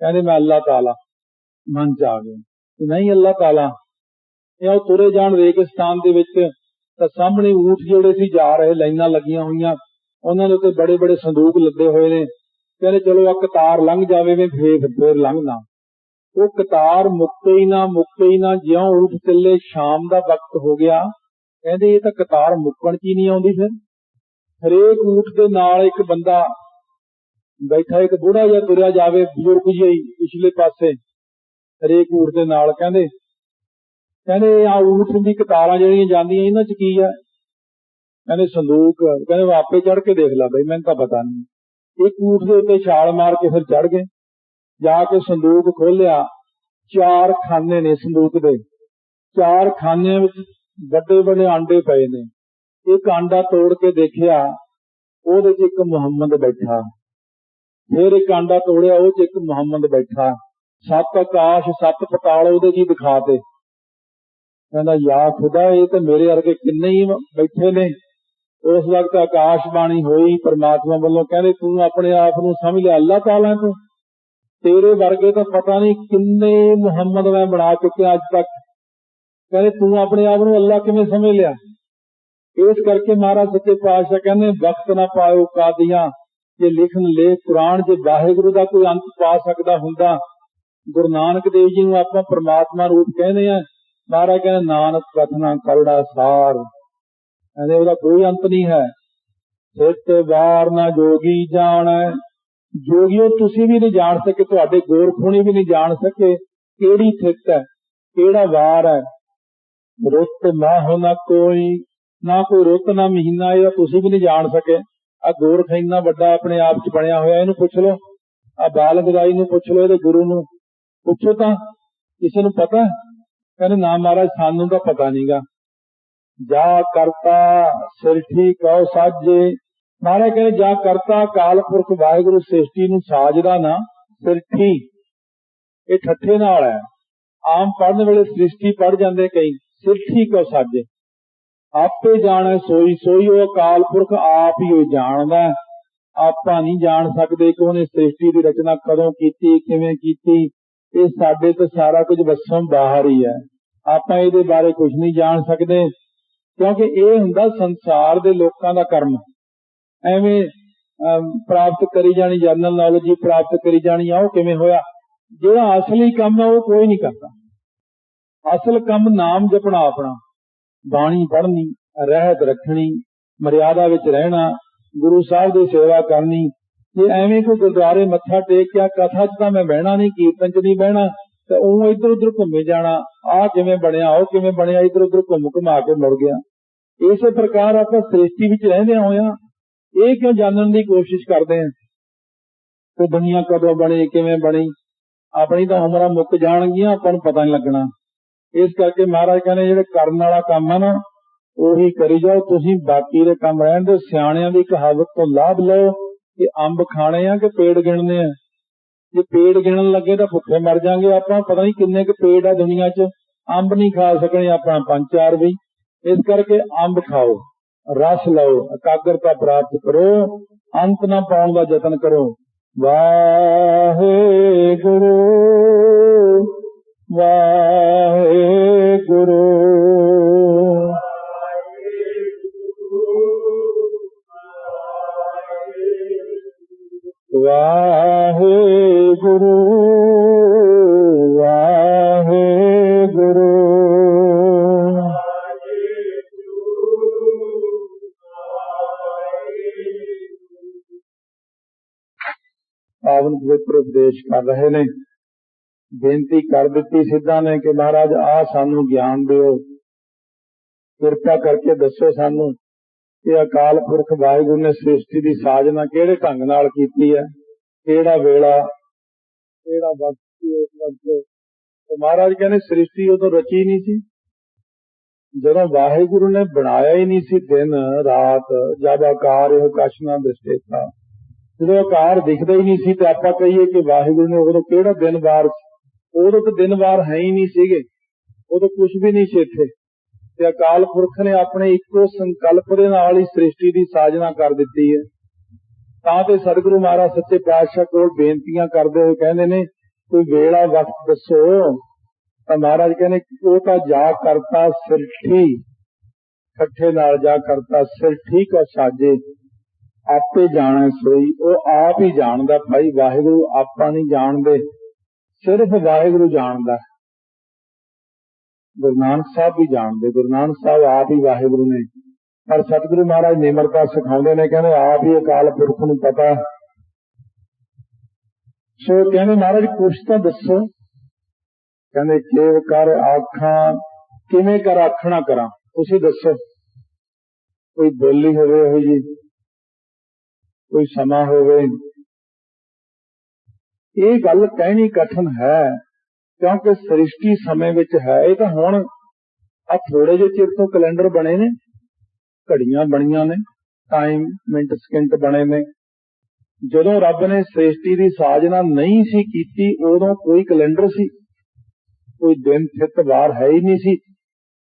ਕਹਿੰਦੇ, ਮੈਂ ਅੱਲਾਹ ਤਾਲਾ ਮਨ ਚ ਆ ਗਿਆ। ਨਹੀਂ, ਅੱਲਾਹ ਤਾਲਾ, ਇਹ ਉਹ ਤੁਰੇ ਜਾਣ ਰੇਗਿਸਤਾਨ ਦੇ ਵਿੱਚ ਤਾਂ ਸਾਹਮਣੇ ਊਠ ਜਿਹੜੇ ਸੀ ਜਾ ਰਹੇ, ਲਾਈਨਾਂ ਲੱਗੀਆਂ ਹੋਈਆਂ, ਉਹਨਾਂ ਦੇ ਉੱਤੇ ਬੜੇ ਬੜੇ ਸੰਦੂਕ ਲੱਦੇ ਹੋਏ ਨੇ। ਕਹਿੰਦੇ ਚਲੋ ਆ ਕਤਾਰ ਲੰਘ ਜਾਵੇ ਵੇ, ਫੇਰ ਫੇਰ ਲੰਘਣਾ ਉਹ ਕਤਾਰ ਮੁੱਕੇ ਹੀ ਨਾ ਮੁੱਕੇ ਹੀ ਨਾ, ਜਿਉਂ ਊਠ ਚੱਲੇ, ਸ਼ਾਮ ਦਾ ਵਕਤ ਹੋ ਗਿਆ। ਕਹਿੰਦੇ ਇਹ ਤਾਂ ਕਤਾਰ ਮੁੱਕਣ ਚ ਹੀ ਨਹੀਂ ਆਉਂਦੀ ਫਿਰ। ਹਰੇਕ ਊਠ ਦੇ ਨਾਲ ਇੱਕ ਬੰਦਾ ਬੈਠਾ, ਇੱਕ ਬੁੜਾ ਜਿਹਾ ਤੁਰਿਆ ਜਾਵੇ, ਬਜ਼ੁਰਗ ਜਿਹਾ ਹੀ ਪਿਛਲੇ ਪਾਸੇ। ਹਰੇਕ ਊਠ ਦੇ ਨਾਲ ਕਹਿੰਦੇ ਕਹਿੰਦੇ ਆ ਊਠ ਦੀ ਕਤਾਰਾਂ ਜਿਹੜੀਆਂ ਜਾਂਦੀਆਂ ਇਹਨਾਂ ਚ ਕੀ ਆ? ਕਹਿੰਦੇ ਸੰਦੂਕ, ਕਹਿੰਦੇ ਆਪੇ ਚੜ ਕੇ ਦੇਖ ਲੈ ਬਈ, ਮੈਨੂੰ ਤਾਂ ਪਤਾ ਨਹੀਂ। ਇੱਕ ਊਠ ਦੇ ਉੱਤੇ ਛਾਲ ਮਾਰ ਕੇ ਫਿਰ ਚੜ ਗਏ। ਜਾ ਕੇ ਸੰਦੂਕ ਖੋਲਿਆ ਚਾਰ ਖਾਨੇ ਨੇ ਸੰਦੂਕ ਦੇ। ਚਾਰ ਖਾਨਿਆਂ ਵਿੱਚ ਵੱਡੇ ਵੱਡੇ ਆਂਡੇ ਪਏ ਨੇ। ਇੱਕ ਆਂਡਾ ਤੋੜ ਕੇ ਦੇਖਿਆ, ਉਹਦੇ 'ਚ ਇੱਕ ਮੁਹੰਮਦ ਬੈਠਾ। ਫਿਰ ਇੱਕ ਆਂਡਾ ਤੋੜਿਆ, ਉਹ 'ਚ ਇੱਕ ਮੁਹੰਮਦ ਬੈਠਾ। ਸੱਤ ਆਕਾਸ਼, ਸੱਤ ਪਤਾਲ ਉਹਦੇ 'ਚ ਹੀ ਦਿਖਾਤੇ ਕਹਿੰਦਾ, ਯਾ ਖੁਦਾ, ਇਹ ਤੇ ਮੇਰੇ ਵਰਗੇ ਕਿੰਨੇ ਹੀ ਬੈਠੇ ਨੇ। ਉਸ ਵਕਤ ਆਕਾਸ਼ ਬਾਣੀ ਹੋਈ, ਪਰਮਾਤਮਾ ਵੱਲੋਂ ਕਹਿੰਦੇ, ਤੂੰ ਆਪਣੇ ਆਪ ਨੂੰ ਸਮਝ ਲਿਆ ਅੱਲਾਹ ਤਾਲਾ ਤੂੰ। ਤੇਰੇ ਵਰਗੇ ਤਾਂ ਪਤਾ ਨਹੀਂ ਕਿੰਨੇ ਮੁਹੰਮਦ ਮੈਂ ਬਣਾ ਚੁੱਕਿਆ ਅੱਜ ਤੱਕ। ਕਹਿੰਦੇ, ਤੂੰ ਆਪਣੇ ਆਪ ਨੂੰ ਅੱਲਾਹ ਕਿਵੇਂ ਸਮਝ ਲਿਆ? ਇਸ ਕਰਕੇ ਮਹਾਰਾਜ ਸੱਚੇ ਪਾਤਸ਼ਾਹ ਕਹਿੰਦੇ, ਵਕਤ ਨਾ ਪਾਇਓ ਕਾਦੀਆਂ, ਜੇ ਲਿਖਣ ਲੇ ਕੁਰਾਨ, ਜੇ ਵਾਹਿਗੁਰੂ ਦਾ ਕੋਈ ਅੰਤ ਪਾ ਸਕਦਾ ਹੁੰਦਾ। ਗੁਰੂ ਨਾਨਕ ਦੇਵ ਜੀ ਨੂੰ ਆਪਾਂ ਪ੍ਰਮਾਤਮਾ ਰੂਪ ਕਹਿੰਦੇ ਆ ਮਹਾਰਾਜ ਕਹਿੰਦੇ, ਨਾਨਕ ਕਥਨਾ ਕਰੜਾ ਸਾਰ। ਕਹਿੰਦੇ, ਉਹਦਾ ਕੋਈ ਅੰਤ ਨਹੀਂ ਹੈ। ਸਿੱਤ ਵਾਰ ਨਾ ਜੋਗੀ ਜਾਣੈ। ਜੋਗੀਓ, ਤੁਸੀਂ ਵੀ ਨਹੀਂ ਜਾਣ ਸਕੇ, ਤੁਹਾਡੇ ਗੋਰਖੁਣੀ ਵੀ ਨਹੀਂ ਜਾਣ ਸਕੇ, ਕਿਹੜੀ ਥਿੱਤ ਹੈ, ਕਿਹੜਾ ਵਾਰ ਹੈ। ਰੁੱਤ ਨਾ ਹੋਣਾ ਕੋਈ, ਨਾ ਕੋਈ ਰੁੱਤ, ਨਾ ਮਹੀਨਾ, ਇਹਦਾ ਤੁਸੀਂ ਵੀ ਨਹੀਂ ਜਾਣ ਸਕੇ। ਆ ਗੋਰਖ ਇੰਨਾ ਵੱਡਾ ਆਪਣੇ ਆਪ 'ਚ ਬਣਿਆ ਹੋਇਆ, ਇਹਨੂੰ ਪੁੱਛ ਲਓ। ਆ ਬਾਲ ਗਦਾਈ ਨੂੰ ਪੁੱਛ ਲਓ, ਇਹਦੇ ਗੁਰੂ ਨੂੰ। ਪੁੱਛੋ ਤਾਂ, ਕਿਸੇ ਨੂੰ ਪਤਾ ਕਹਿੰਦੇ ਨਾ ਮਹਾਰਾਜ, ਸਾਨੂੰ ਤਾਂ ਪਤਾ ਨਹੀਂਗਾ ਜਾ ਕਰਤਾ ਸਿਰਠੀ ਕਉ ਸਾਜੇ। ਮਹਾਰਾਜ ਕਹਿੰਦੇ, ਜਾ ਕਰਤਾ ਕਾਲਪੁਰਖ ਵਾਹਿਗੁਰੂ, ਸ੍ਰਿਸ਼ਟੀ ਨੂੰ ਸਾਜਦਾ ਨਾ ਸਿਰਠੀ ਇਹ ਠੱਠੇ ਨਾਲ ਹੈ। ਆਮ ਪੜਨ ਵੇਲੇ ਸ੍ਰਿਸ਼ਟੀ ਪੜ ਜਾਂਦੇ ਕਈ ਸਿਰਠੀ ਕਉ ਸਾਜੇ। ਆਪੇ ਜਾਣੈ ਸੋਈ ਸੋਈ ਉਹ ਅਕਾਲ ਪੁਰਖ, ਆਪ ਹੀ ਉਹ ਜਾਣਦਾ ਆਪਾਂ ਨਹੀਂ ਜਾਣ ਸਕਦੇ ਕਿ ਉਹਨੇ ਸ੍ਰਿਸ਼ਟੀ ਦੀ ਰਚਨਾ ਕਦੋਂ ਕੀਤੀ, ਕਿਵੇਂ ਕੀਤੀ। ਇਹ ਸਾਡੇ ਤੋਂ ਸਾਰਾ ਕੁਝ ਵਸੋਂ ਬਾਹਰ ਹੀ ਹੈ। ਆਪਾਂ ਇਹਦੇ ਬਾਰੇ ਕੁਝ ਨਹੀਂ ਜਾਣ ਸਕਦੇ, ਕਿਉਂਕਿ ਇਹ ਹੁੰਦਾ ਸੰਸਾਰ ਦੇ ਲੋਕਾਂ ਦਾ ਕਰਮ। ਐਵੇਂ ਪ੍ਰਾਪਤ ਕਰੀ ਜਾਣੀ ਜਨਰਲ ਨੌਲੇਜ ਹੀ ਪ੍ਰਾਪਤ ਕਰੀ ਜਾਣੀ ਆ, ਉਹ ਕਿਵੇਂ ਹੋਇਆ? ਜਿਹੜਾ ਅਸਲੀ ਕੰਮ ਹੈ ਉਹ ਕੋਈ ਨਹੀਂ ਕਰਦਾ। ਅਸਲ ਕੰਮ ਨਾਮ ਜਪਣਾ ਆਪਣਾ। ਬਾਣੀ ਪੜ੍ਹਨੀ, ਰਹਿਤ ਰੱਖਣੀ, ਮਰਿਆਦਾ ਵਿੱਚ ਰਹਿਣਾ, ਗੁਰੂ ਸਾਹਿਬ ਦੀ ਸੇਵਾ ਕਰਨੀ ਜੇ ਐਵੇਂ ਕੋਈ ਗੁਰਦੁਆਰੇ ਮੱਥਾ ਟੇਕ ਕੇ ਕਥਾ 'ਚ ਤਾਂ ਮੈਂ ਬਹਿਣਾ ਨਹੀਂ, ਕੀਰਤਨ 'ਚ ਨਹੀਂ ਬਹਿਣਾ, ਤੇ ਉਹ ਇੱਧਰ ਉੱਧਰ ਘੁੰਮੇ ਜਾਣਾ, ਆਹ ਕਿਵੇਂ ਬਣਿਆ, ਉਹ ਕਿਵੇਂ ਬਣਿਆ, ਇੱਧਰ ਉੱਧਰ ਘੁੰਮ ਘੁਮਾ ਕੇ ਮੁੜ ਗਿਆ। ਇਸੇ ਪ੍ਰਕਾਰ ਆਪਾਂ ਸ੍ਰਿਸ਼ਟੀ ਵਿੱਚ ਰਹਿੰਦੇ ਹੋਇਆ ਇਹ ਕਿਉਂ ਜਾਣਨ ਦੀ ਕੋਸ਼ਿਸ਼ ਕਰਦੇ ਹਾਂ? ਕਿ ਦੁਨੀਆ ਕਦੋਂ ਬਣੀ, ਕਿਵੇਂ ਬਣੀ? ਆਪਣੀ ਤਾਂ ਉਮਰਾਂ ਮੁੱਕ ਜਾਣਗੀਆਂ, ਆਪਾਂ ਨੂੰ ਪਤਾ ਨਹੀਂ ਲੱਗਣਾ। ਇਸ ਕਰਕੇ ਮਹਾਰਾਜ ਕਹਿੰਦੇ, ਜਿਹੜੇ ਕਰਨ ਵਾਲਾ ਕੰਮ ਆ ਨਾ, ਉਹੀ ਕਰੀ ਜਾਓ। ਤੁਸੀਂ ਬਾਕੀ ਦੇ ਕੰਮ ਰਹਿਣ ਦੇ ਸਿਆਣਿਆਂ ਦੀ ਕਹਾਵਤ ਤੋਂ ਲਾਭ ਲਓ। ਕਿ ਅੰਬ ਖਾਣੇ ਆ ਕਿ ਪੇੜ ਗਿਣਨੇ ਆ? ਜੇ ਪੇੜ ਗਿਣਨ ਲੱਗੇ ਤਾਂ ਭੁੱਖੇ ਮਰ ਜਾਾਂਗੇ ਆਪਾਂ। ਪਤਾ ਨਹੀਂ ਕਿੰਨੇ ਕੁ ਪੇੜ ਆ ਦੁਨੀਆ 'ਚ। ਅੰਬ ਨਹੀਂ ਖਾ ਸਕਣੇ ਆਪਾਂ, ਪੰਜ ਚਾਰ ਵੀ। ਇਸ ਕਰਕੇ ਅੰਬ ਖਾਓ, ਰਸ ਲਓ, ਇਕਾਗਰਤਾ ਪ੍ਰਾਪਤ ਕਰੋ, ਅੰਤ ਨਾ ਪਾਉਣ ਦਾ ਯਤਨ ਕਰੋ। ਵਾਹਿਗੁਰੂ। ਵਾਹਿਗੁਰੂ ਪਵਿੱਤਰ ਕਰ ਰਹੇ ਨੇ। ਬੇਨਤੀ ਕਰ ਦਿੱਤੀ ਸਿੱਧਾ ਨੇ ਕਿ ਮਹਾਰਾਜ ਆ ਸਾਨੂੰ ਗਿਆਨ ਦਿਓ। ਕਿਰਪਾ ਕਰਕੇ ਦੱਸੋ ਸਾਨੂੰ ਕਿ ਅਕਾਲ ਪੁਰਖ ਵਾਹਿਗੁਰੂ ਨੇ ਸ੍ਰਿਸ਼ਟੀ ਦੀ ਸਾਜਨਾ ਕਿਹੜੇ ਢੰਗ ਨਾਲ ਕੀਤੀ ਹੈ, ਕਿਹੜਾ ਵੇਲਾ, ਕਿਹੜਾ ਵਕਤ ਸੀ ਉਸ ਵਕਤ। ਤੇ ਮਹਾਰਾਜ ਕਹਿੰਦੇ ਸ੍ਰਿਸ਼ਟੀ ਉਦੋਂ ਰਚੀ ਨਹੀਂ ਸੀ। ਜਦੋਂ ਵਾਹਿਗੁਰੂ ਨੇ ਬਣਾਇਆ ਹੀ ਨਹੀਂ ਸੀ ਦਿਨ, ਰਾਤ ਜਦ ਆਕਾਰ ਇਹ ਕਸ਼ਨਾ ਦ੍ਰਿਸ਼ਟੇਤਾ ਜਦੋਂ ਆਕਾਰ ਦਿਖਦਾ ਹੀ ਨਹੀਂ ਸੀ ਤੇ ਆਪਾਂ ਕਹੀਏ ਕਿ ਵਾਹਿਗੁਰੂ ਨੇ ਉਦੋਂ ਕਿਹੜਾ ਦਿਨ ਵਾਰ ਉਦੋਂ ਤਾਂ ਦਿਨ ਵਾਰ ਹੈ ਹੀ ਨਹੀਂ ਸੀਗੇ। ਉਦੋਂ ਕੁਝ ਵੀ ਨਹੀਂ ਸੀ ਇੱਥੇ। ਤੇ ਅਕਾਲ ਪੁਰਖ ਨੇ ਆਪਣੇ ਇੱਕੋ ਸੰਕਲਪ ਦੇ ਨਾਲ ਹੀ ਸ੍ਰਿਸ਼ਟੀ ਦੀ ਸਾਜਨਾ ਕਰ ਦਿੱਤੀ ਹੈ। ਤਾਂ ਤੇ ਸਤਿਗੁਰੂ ਮਹਾਰਾਜ ਸੱਚੇ ਪਾਤਸ਼ਾਹ ਕੋਲ ਬੇਨਤੀਆਂ ਕਰਦੇ ਹੋਏ ਕਹਿੰਦੇ ਨੇ, ਕੋਈ ਵੇਲਾ ਵਕਤ ਦੱਸੋ। ਤਾਂ ਮਹਾਰਾਜ ਕਹਿੰਦੇ, ਉਹ ਤਾਂ ਜਾ ਕਰਤਾ ਸਿਰਠੀ ਇਕੱਠੇ ਨਾਲ ਜਾ ਕਰਤਾ ਸਿਰਠੀ ਕੋ ਸਾਜੇ। ਆਪੇ ਜਾਣੇ ਸੋਈ ਉਹ ਆਪ ਹੀ ਜਾਣਦਾ, ਭਾਈ ਵਾਹਿਗੁਰੂ ਆਪਾਂ ਨਹੀਂ ਜਾਣਦੇ, ਸਿਰਫ ਵਾਹਿਗੁਰੂ ਜਾਣਦਾ। ਗੁਰੂ ਨਾਨਕ ਸਾਹਿਬ ਵੀ ਜਾਣਦੇ, ਗੁਰੂ ਨਾਨਕ ਸਾਹਿਬ ਆਪ ਹੀ ਵਾਹਿਗੁਰੂ ਨੇ। ਪਰ ਸਤਿਗੁਰੂ ਮਹਾਰਾਜ ਨਿਮਰਤਾ ਸਿਖਾਉਂਦੇ ਨੇ, ਕਹਿੰਦੇ ਆਪ ਹੀ ਅਕਾਲ ਪੁਰਖ ਨੂੰ ਪਤਾ। ਸੋ ਕਹਿੰਦੇ ਮਹਾਰਾਜ, ਕੁਛ ਤਾਂ ਦੱਸੋ। ਕਹਿੰਦੇ ਕੇਵ ਕਰ ਆਖਾਂ, ਕਿਵੇਂ ਕਰ ਆਖਣਾ ਕਰਾਂ? ਤੁਸੀਂ ਦੱਸੋ। ਕੋਈ ਬੋਲੀ ਹੋਵੇ ਉਹ ਜੀ ਕੋਈ ਸਮਾਂ ਹੋਵੇ। ਇਹ ਗੱਲ ਕਹਿਣੀ ਕਠਨ ਹੈ, ਕਿਉਂਕਿ ਸ੍ਰਿਸ਼ਟੀ ਸਮੇਂ ਵਿੱਚ ਹੈ। ਇਹ ਤਾਂ ਹੁਣ ਆ ਥੋੜੇ ਜਿਹੇ ਚਿਰ ਤੋਂ ਕੈਲੰਡਰ ਬਣੇ ਨੇ, ਘੜੀਆਂ ਬਣੀਆਂ ਨੇ ਟਾਈਮ ਮਿੰਟ ਸਕਿੰਟ ਬਣੇ ਨੇ। ਜਦੋਂ ਰੱਬ ਨੇ ਸ੍ਰਿਸ਼ਟੀ ਦੀ ਸਾਜਨਾ ਨਹੀਂ ਸੀ ਕੀਤੀ, ਉਦੋਂ ਕੋਈ ਕੈਲੰਡਰ ਸੀ, ਕੋਈ ਦਿਨ, ਥਿਤ, ਵਾਰ ਹੈ ਹੀ ਨਹੀਂ ਸੀ।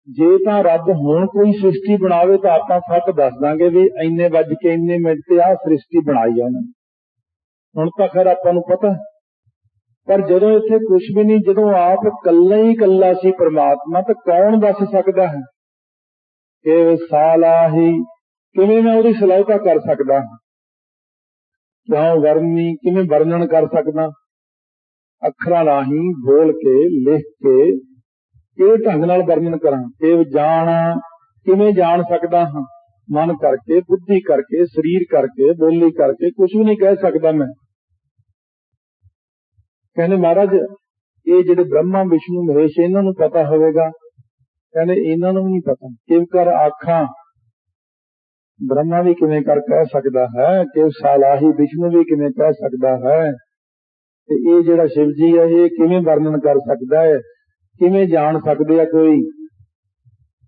ਜੇ ਤਾਂ ਰੱਬ ਹੁਣ ਕੋਈ ਸ੍ਰਿਸ਼ਟੀ ਬਣਾਵੇ ਤਾਂ ਆਪਾਂ ਸੱਚ ਦੱਸ ਦਾਂਗੇ ਵੀ ਇੰਨੇ ਵੱਜ ਕੇ ਇੰਨੇ ਮਿੰਟ ਤੇ ਆਹ ਸ੍ਰਿਸ਼ਟੀ ਬਣਾਈ ਆ ਉਹਨਾਂ। ਹੁਣ ਤਾਂ ਖੈਰ ਆਪਾਂ ਨੂੰ ਪਤਾ। ਪਰ ਜਦੋਂ ਇੱਥੇ ਕੁਝ ਵੀ ਨਹੀਂ, ਜਦੋਂ ਆਪ ਇਕੱਲਾ ਹੀ ਇਕੱਲਾ ਸੀ ਪ੍ਰਮਾਤਮਾ, ਤਾਂ ਕੌਣ ਦੱਸ ਸਕਦਾ ਹੈ ਕਿ ਸਾਲਾਹੀ ਕਿਵੇਂ ਮੈਂ ਉਹਦੀ ਸਲਾਹਤਾ ਕਰ ਸਕਦਾ ਕਿਉਂ ਵਰਨੀ, ਕਿਵੇਂ ਵਰਣਨ ਕਰ ਸਕਦਾ? ਅੱਖਰਾਂ ਰਾਹੀਂ ਬੋਲ ਕੇ, ਲਿਖ ਕੇ ਕਿਹੜੇ ਢੰਗ ਨਾਲ ਵਰਣਨ ਕਰਾਂ ਕਿ ਜਾਣ, ਕਿਵੇਂ ਜਾਣ ਸਕਦਾ ਹਾਂ? ਮਨ ਕਰਕੇ, ਬੁੱਧੀ ਕਰਕੇ, ਸਰੀਰ ਕਰਕੇ, ਬੋਲੀ ਕਰਕੇ ਕੁਝ ਵੀ ਨਹੀਂ ਕਹਿ ਸਕਦਾ ਮੈਂ। ਕਹਿੰਦੇ ਮਹਾਰਾਜ, ਇਹ ਜਿਹੜੇ ਬ੍ਰਹਮਾ, ਵਿਸ਼ਨੂੰ, ਮਹੇਸ਼, ਇਹਨਾਂ ਨੂੰ ਪਤਾ ਹੋਵੇਗਾ। ਕਹਿੰਦੇ ਇਹਨਾਂ ਨੂੰ ਨਹੀਂ ਪਤਾ। ਕਿਵ ਕਰ ਆਖਾਂ? ਬ੍ਰਹਮਾ ਵੀ ਕਿਵੇਂ ਕਰ ਕਹਿ ਸਕਦਾ ਹੈ? ਕਿ ਸਾਲਾਹੀ ਵਿਸ਼ਨੂੰ ਵੀ ਕਿਵੇਂ ਕਹਿ ਸਕਦਾ ਹੈ? ਤੇ ਇਹ ਜਿਹੜਾ ਸ਼ਿਵ ਜੀ ਹੈ, ਇਹ ਕਿਵੇਂ ਵਰਣਨ ਕਰ ਸਕਦਾ ਹੈ? ਕਿਵੇਂ ਜਾਣ ਸਕਦੇ ਆ ਕੋਈ?